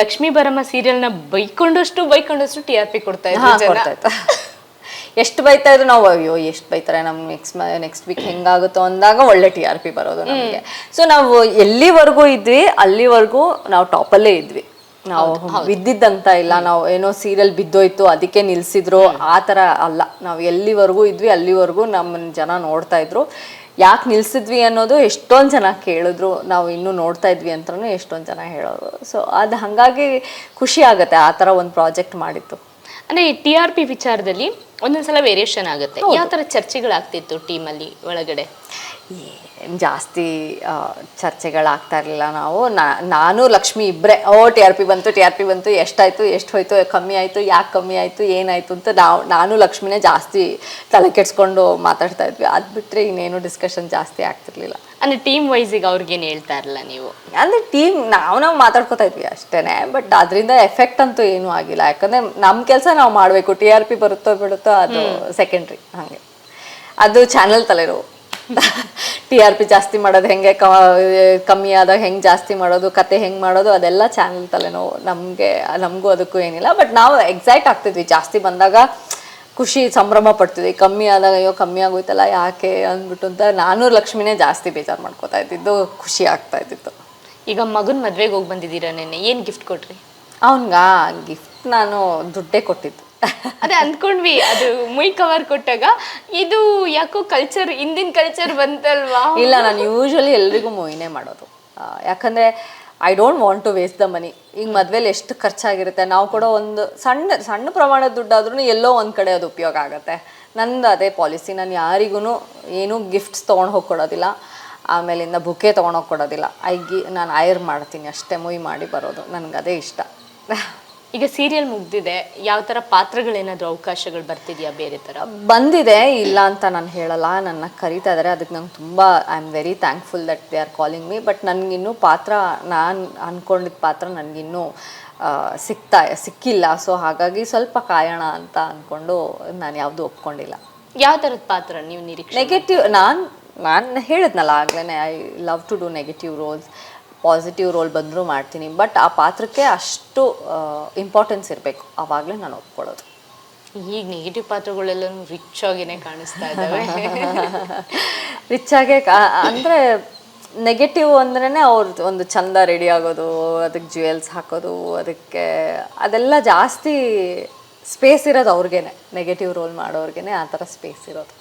ಲಕ್ಷ್ಮೀ ಬರಮ್ಮ ಸೀರಿಯಲ್ನ ಬೈಕೊಂಡಷ್ಟು ಬೈಕೊಂಡಷ್ಟು ಟಿ ಆರ್ ಪಿ ಕೊಡ್ತಾ ಇದ್ದಾರೆ ಇದ್ರು. ಎಷ್ಟು ಬೈತಾ ಇದ್ರು ನಾವು ಅಯ್ಯೋ ಎಷ್ಟು ಬೈತಾರೆ ನಮ್ಮ ನೆಕ್ಸ್ಟ್ ನೆಕ್ಸ್ಟ್ ವೀಕ್ ಹೆಂಗಾಗುತ್ತೋ ಅಂದಾಗ ಒಳ್ಳೆ ಟಿ ಆರ್ ಪಿ ಬರೋದು ನಮಗೆ. ಸೊ ನಾವು ಎಲ್ಲಿವರೆಗೂ ಇದ್ವಿ ಅಲ್ಲಿವರೆಗೂ ನಾವು ಟಾಪಲ್ಲೇ ಇದ್ವಿ. ನಾವು ಬಿದ್ದಿದ್ದಂತ ಇಲ್ಲ ನಾವು ಏನೋ ಸೀರಿಯಲ್ ಬಿದ್ದೋಯ್ತು ಅದಕ್ಕೆ ನಿಲ್ಸಿದ್ರು ಆ ಥರ ಅಲ್ಲ. ನಾವು ಎಲ್ಲಿವರೆಗೂ ಇದ್ವಿ ಅಲ್ಲಿವರೆಗೂ ನಮ್ಮನ್ನ ಜನ ನೋಡ್ತಾ ಇದ್ರು. ಯಾಕೆ ನಿಲ್ಸಿದ್ವಿ ಅನ್ನೋದು ಎಷ್ಟೊಂದು ಜನ ಕೇಳಿದ್ರು ನಾವು ಇನ್ನೂ ನೋಡ್ತಾ ಇದ್ವಿ ಅಂತಲೂ ಎಷ್ಟೊಂದು ಜನ ಹೇಳೋರು. ಸೊ ಅದು ಹಾಗಾಗಿ ಖುಷಿ ಆಗುತ್ತೆ ಆ ಥರ ಒಂದು ಪ್ರಾಜೆಕ್ಟ್ ಮಾಡಿತ್ತು ಅಂದ್ರೆ ಟಿ ಆರ್ ಪಿ ವಿಚಾರದಲ್ಲಿ ಒಂದೊಂದ್ಸಲ ವೇರಿಯೇಷನ್ ಆಗುತ್ತೆ. ಯಾವ ತರ ಚರ್ಚೆಗಳಾಗ್ತಿತ್ತು ಟೀಮಲ್ಲಿ ಒಳಗಡೆ? ಏನ್ ಜಾಸ್ತಿ ಚರ್ಚೆಗಳಾಗ್ತಾ ಇರಲಿಲ್ಲ ನಾವು. ನಾ- ನಾನು ಲಕ್ಷ್ಮಿ ಇಬ್ಬರೇ ಓ ಟಿ ಆರ್ ಪಿ ಬಂತು ಟಿ ಆರ್ ಪಿ ಬಂತು ಎಷ್ಟಾಯಿತು ಎಷ್ಟು ಹೋಯ್ತು ಕಮ್ಮಿ ಆಯಿತು ಯಾಕೆ ಕಮ್ಮಿ ಆಯಿತು ಏನಾಯ್ತು ಅಂತ ನಾವು ನಾನು ಲಕ್ಷ್ಮಿನೇ ಜಾಸ್ತಿ ತಲೆ ಕೆಡ್ಸ್ಕೊಂಡು ಮಾತಾಡ್ತಾ ಇದ್ವಿ. ಅದು ಬಿಟ್ಟರೆ ಇನ್ನೇನು ಡಿಸ್ಕಷನ್ ಜಾಸ್ತಿ ಆಗ್ತಿರ್ಲಿಲ್ಲ. ಅಂದ್ರೆ ಟೀಮ್ ವೈಸಿಗೆ ಅವ್ರಿಗೇನು ಹೇಳ್ತಾ ಇರಲ್ಲ ನೀವು? ಅಂದರೆ ಟೀಮ್ ನಾವು ನಾವು ಮಾತಾಡ್ಕೋತಾ ಇದ್ವಿ ಅಷ್ಟೇ ಬಟ್ ಅದರಿಂದ ಎಫೆಕ್ಟ್ ಅಂತೂ ಏನೂ ಆಗಿಲ್ಲ. ಯಾಕಂದರೆ ನಮ್ಮ ಕೆಲಸ ನಾವು ಮಾಡಬೇಕು ಟಿ ಆರ್ ಪಿ ಬರುತ್ತೋ ಬಿಡುತ್ತೋ ಅದು ಸೆಕೆಂಡ್ರಿ ಹಾಗೆ. ಅದು ಚಾನಲ್ ತಲೆನೋವು. ಟಿ ಆರ್ ಪಿ ಜಾಸ್ತಿ ಮಾಡೋದು ಹೆಂಗೆ ಕಮ್ಮಿ ಆದಾಗ ಹೆಂಗೆ ಜಾಸ್ತಿ ಮಾಡೋದು ಕತೆ ಹೆಂಗೆ ಮಾಡೋದು ಅದೆಲ್ಲ ಚಾನಲ್ ತಲೆನೋವು ನಮಗೆ ನಮಗೂ ಅದಕ್ಕೂ ಏನಿಲ್ಲ. ಬಟ್ ನಾವು ಎಕ್ಸೈಟ್ ಆಗ್ತಿದ್ವಿ. ಜಾಸ್ತಿ ಬಂದಾಗ ಖುಷಿ ಸಂಭ್ರಮ ಪಡ್ತಿದ್ವಿ. ಕಮ್ಮಿ ಆದಾಗ ಅಯ್ಯೋ ಕಮ್ಮಿ ಆಗೋಯ್ತಲ್ಲ ಯಾಕೆ ಅಂದ್ಬಿಟ್ಟು ಅಂತ ನಾನು ಲಕ್ಷ್ಮಿನೇ ಜಾಸ್ತಿ ಬೇಜಾರು ಮಾಡ್ಕೋತಾ ಇದ್ದಿದ್ದು ಖುಷಿ ಆಗ್ತಾ ಇದ್ದಿತ್ತು ಈಗ ಮಗನ ಮದ್ವೆಗೆ ಹೋಗಿ ಬಂದಿದ್ದೀರಾ ನೆನ್ನೆ? ಏನು ಗಿಫ್ಟ್ ಕೊಟ್ರಿ? ಅವನ್ಗ? ಗಿಫ್ಟ್ ನಾನು ದುಡ್ಡೇ ಕೊಟ್ಟಿದ್ದು. ಅದೇ ಅಂದ್ಕೊಂಡ್ವಿ, ಅದು ಮುಯ್ ಕವರ್ ಕೊಟ್ಟಾಗ, ಇದು ಯಾಕೋ ಕಲ್ಚರ್ ಹಿಂದಿನ ಕಲ್ಚರ್ ಬಂತಲ್ವಾ? ಇಲ್ಲ, ನಾನು ಯೂಶ್ವಲಿ ಎಲ್ರಿಗೂ ಮೂವಿನೇ ಮಾಡೋದು. ಯಾಕಂದ್ರೆ I don't want to waste the money ಈಗ ಮದ್ವೆಲಿ ಎಷ್ಟು ಖರ್ಚಾಗಿರುತ್ತೆ? ನಾವು ಕೂಡ ಒಂದು ಸಣ್ಣ ಸಣ್ಣ ಪ್ರಮಾಣದ ದುಡ್ಡಾದ್ರೂ ಎಲ್ಲೋ ಒಂದು ಕಡೆ ಅದು ಉಪಯೋಗ ಆಗುತ್ತೆ. ನಂದು ಅದೇ ಪಾಲಿಸಿ ನಾನು ಯಾರಿಗೂ ಏನೂ ಗಿಫ್ಟ್ಸ್ ತೊಗೊಂಡು ಹೋಗಿ ಕೊಡೋದಿಲ್ಲ. ಆಮೇಲಿಂದ ಬುಕ್ಕೆ ತೊಗೊಂಡೋಗಿ ಕೊಡೋದಿಲ್ಲ. ಐಗಿ ನಾನು ಐರ್ ಮಾಡ್ತೀನಿ ಅಷ್ಟೇ, ಮುಯ್ ಮಾಡಿ ಬರೋದು. ನನಗೆ ಅದೇ ಇಷ್ಟ. ಈಗ ಸೀರಿಯಲ್ ಮುಗ್ದಿದೆ ಯಾವ ಥರ ಪಾತ್ರಗಳೇನಾದರೂ ಅವಕಾಶಗಳು ಬರ್ತಿದೆಯಾ ಬೇರೆ ಥರ ಬಂದಿದೆ ಇಲ್ಲ ಅಂತ ನಾನು ಹೇಳಲ್ಲ ನನ್ನ ಕರಿತಾ ಇದ್ದಾರೆ ಅದಕ್ಕೆ ನಂಗೆ ತುಂಬ I am very thankful that they are calling me but ನನಗಿನ್ನೂ ಪಾತ್ರ ನಾನು ಅಂದ್ಕೊಂಡಿದ್ದ ಪಾತ್ರ ನನಗಿನ್ನೂ ಸಿಗ್ತಾ ಸಿಕ್ಕಿಲ್ಲ ಸೊ ಹಾಗಾಗಿ ಸ್ವಲ್ಪ ಕಾಯೋಣ ಅಂತ ಅಂದ್ಕೊಂಡು ನಾನು ಯಾವುದು ಒಪ್ಕೊಂಡಿಲ್ಲ. ಯಾವ ಥರದ ಪಾತ್ರ ನೀವು ನಿರೀಕ್ಷೆ ನೆಗೆಟಿವ್ ನಾನು ನಾನು ಹೇಳಿದ್ನಲ್ಲ ಆಗ್ಲೇ I love to do negative roles positive role ಬಂದರೂ ಮಾಡ್ತೀನಿ. ಬಟ್ ಆ ಪಾತ್ರಕ್ಕೆ ಅಷ್ಟು ಇಂಪಾರ್ಟೆನ್ಸ್ ಇರಬೇಕು. ಆವಾಗಲೇ ನಾನು ಒಪ್ಕೊಳ್ಳೋದು. ಈಗ ನೆಗೆಟಿವ್ ಪಾತ್ರಗಳೆಲ್ಲ ರಿಚ್ ಆಗಿನೇ ಕಾಣಿಸ್ತಾ ಇದ್ದಾವೆ ರಿಚ್ ಆಗೇ ಅಂದರೆ ನೆಗೆಟಿವ್ ಅಂದ್ರೇ ಅವ್ರದ್ದು ಒಂದು ಚಂದ ರೆಡಿ ಆಗೋದು ಅದಕ್ಕೆ ಜ್ಯುವೆಲ್ಸ್ ಹಾಕೋದು ಅದಕ್ಕೆ ಅದೆಲ್ಲ ಜಾಸ್ತಿ ಸ್ಪೇಸ್ ಇರೋದು ಅವ್ರಿಗೇನೆ. ನೆಗೆಟಿವ್ ರೋಲ್ ಮಾಡೋರ್ಗೇನೆ ಆ ಥರ ಸ್ಪೇಸ್ ಇರೋದು.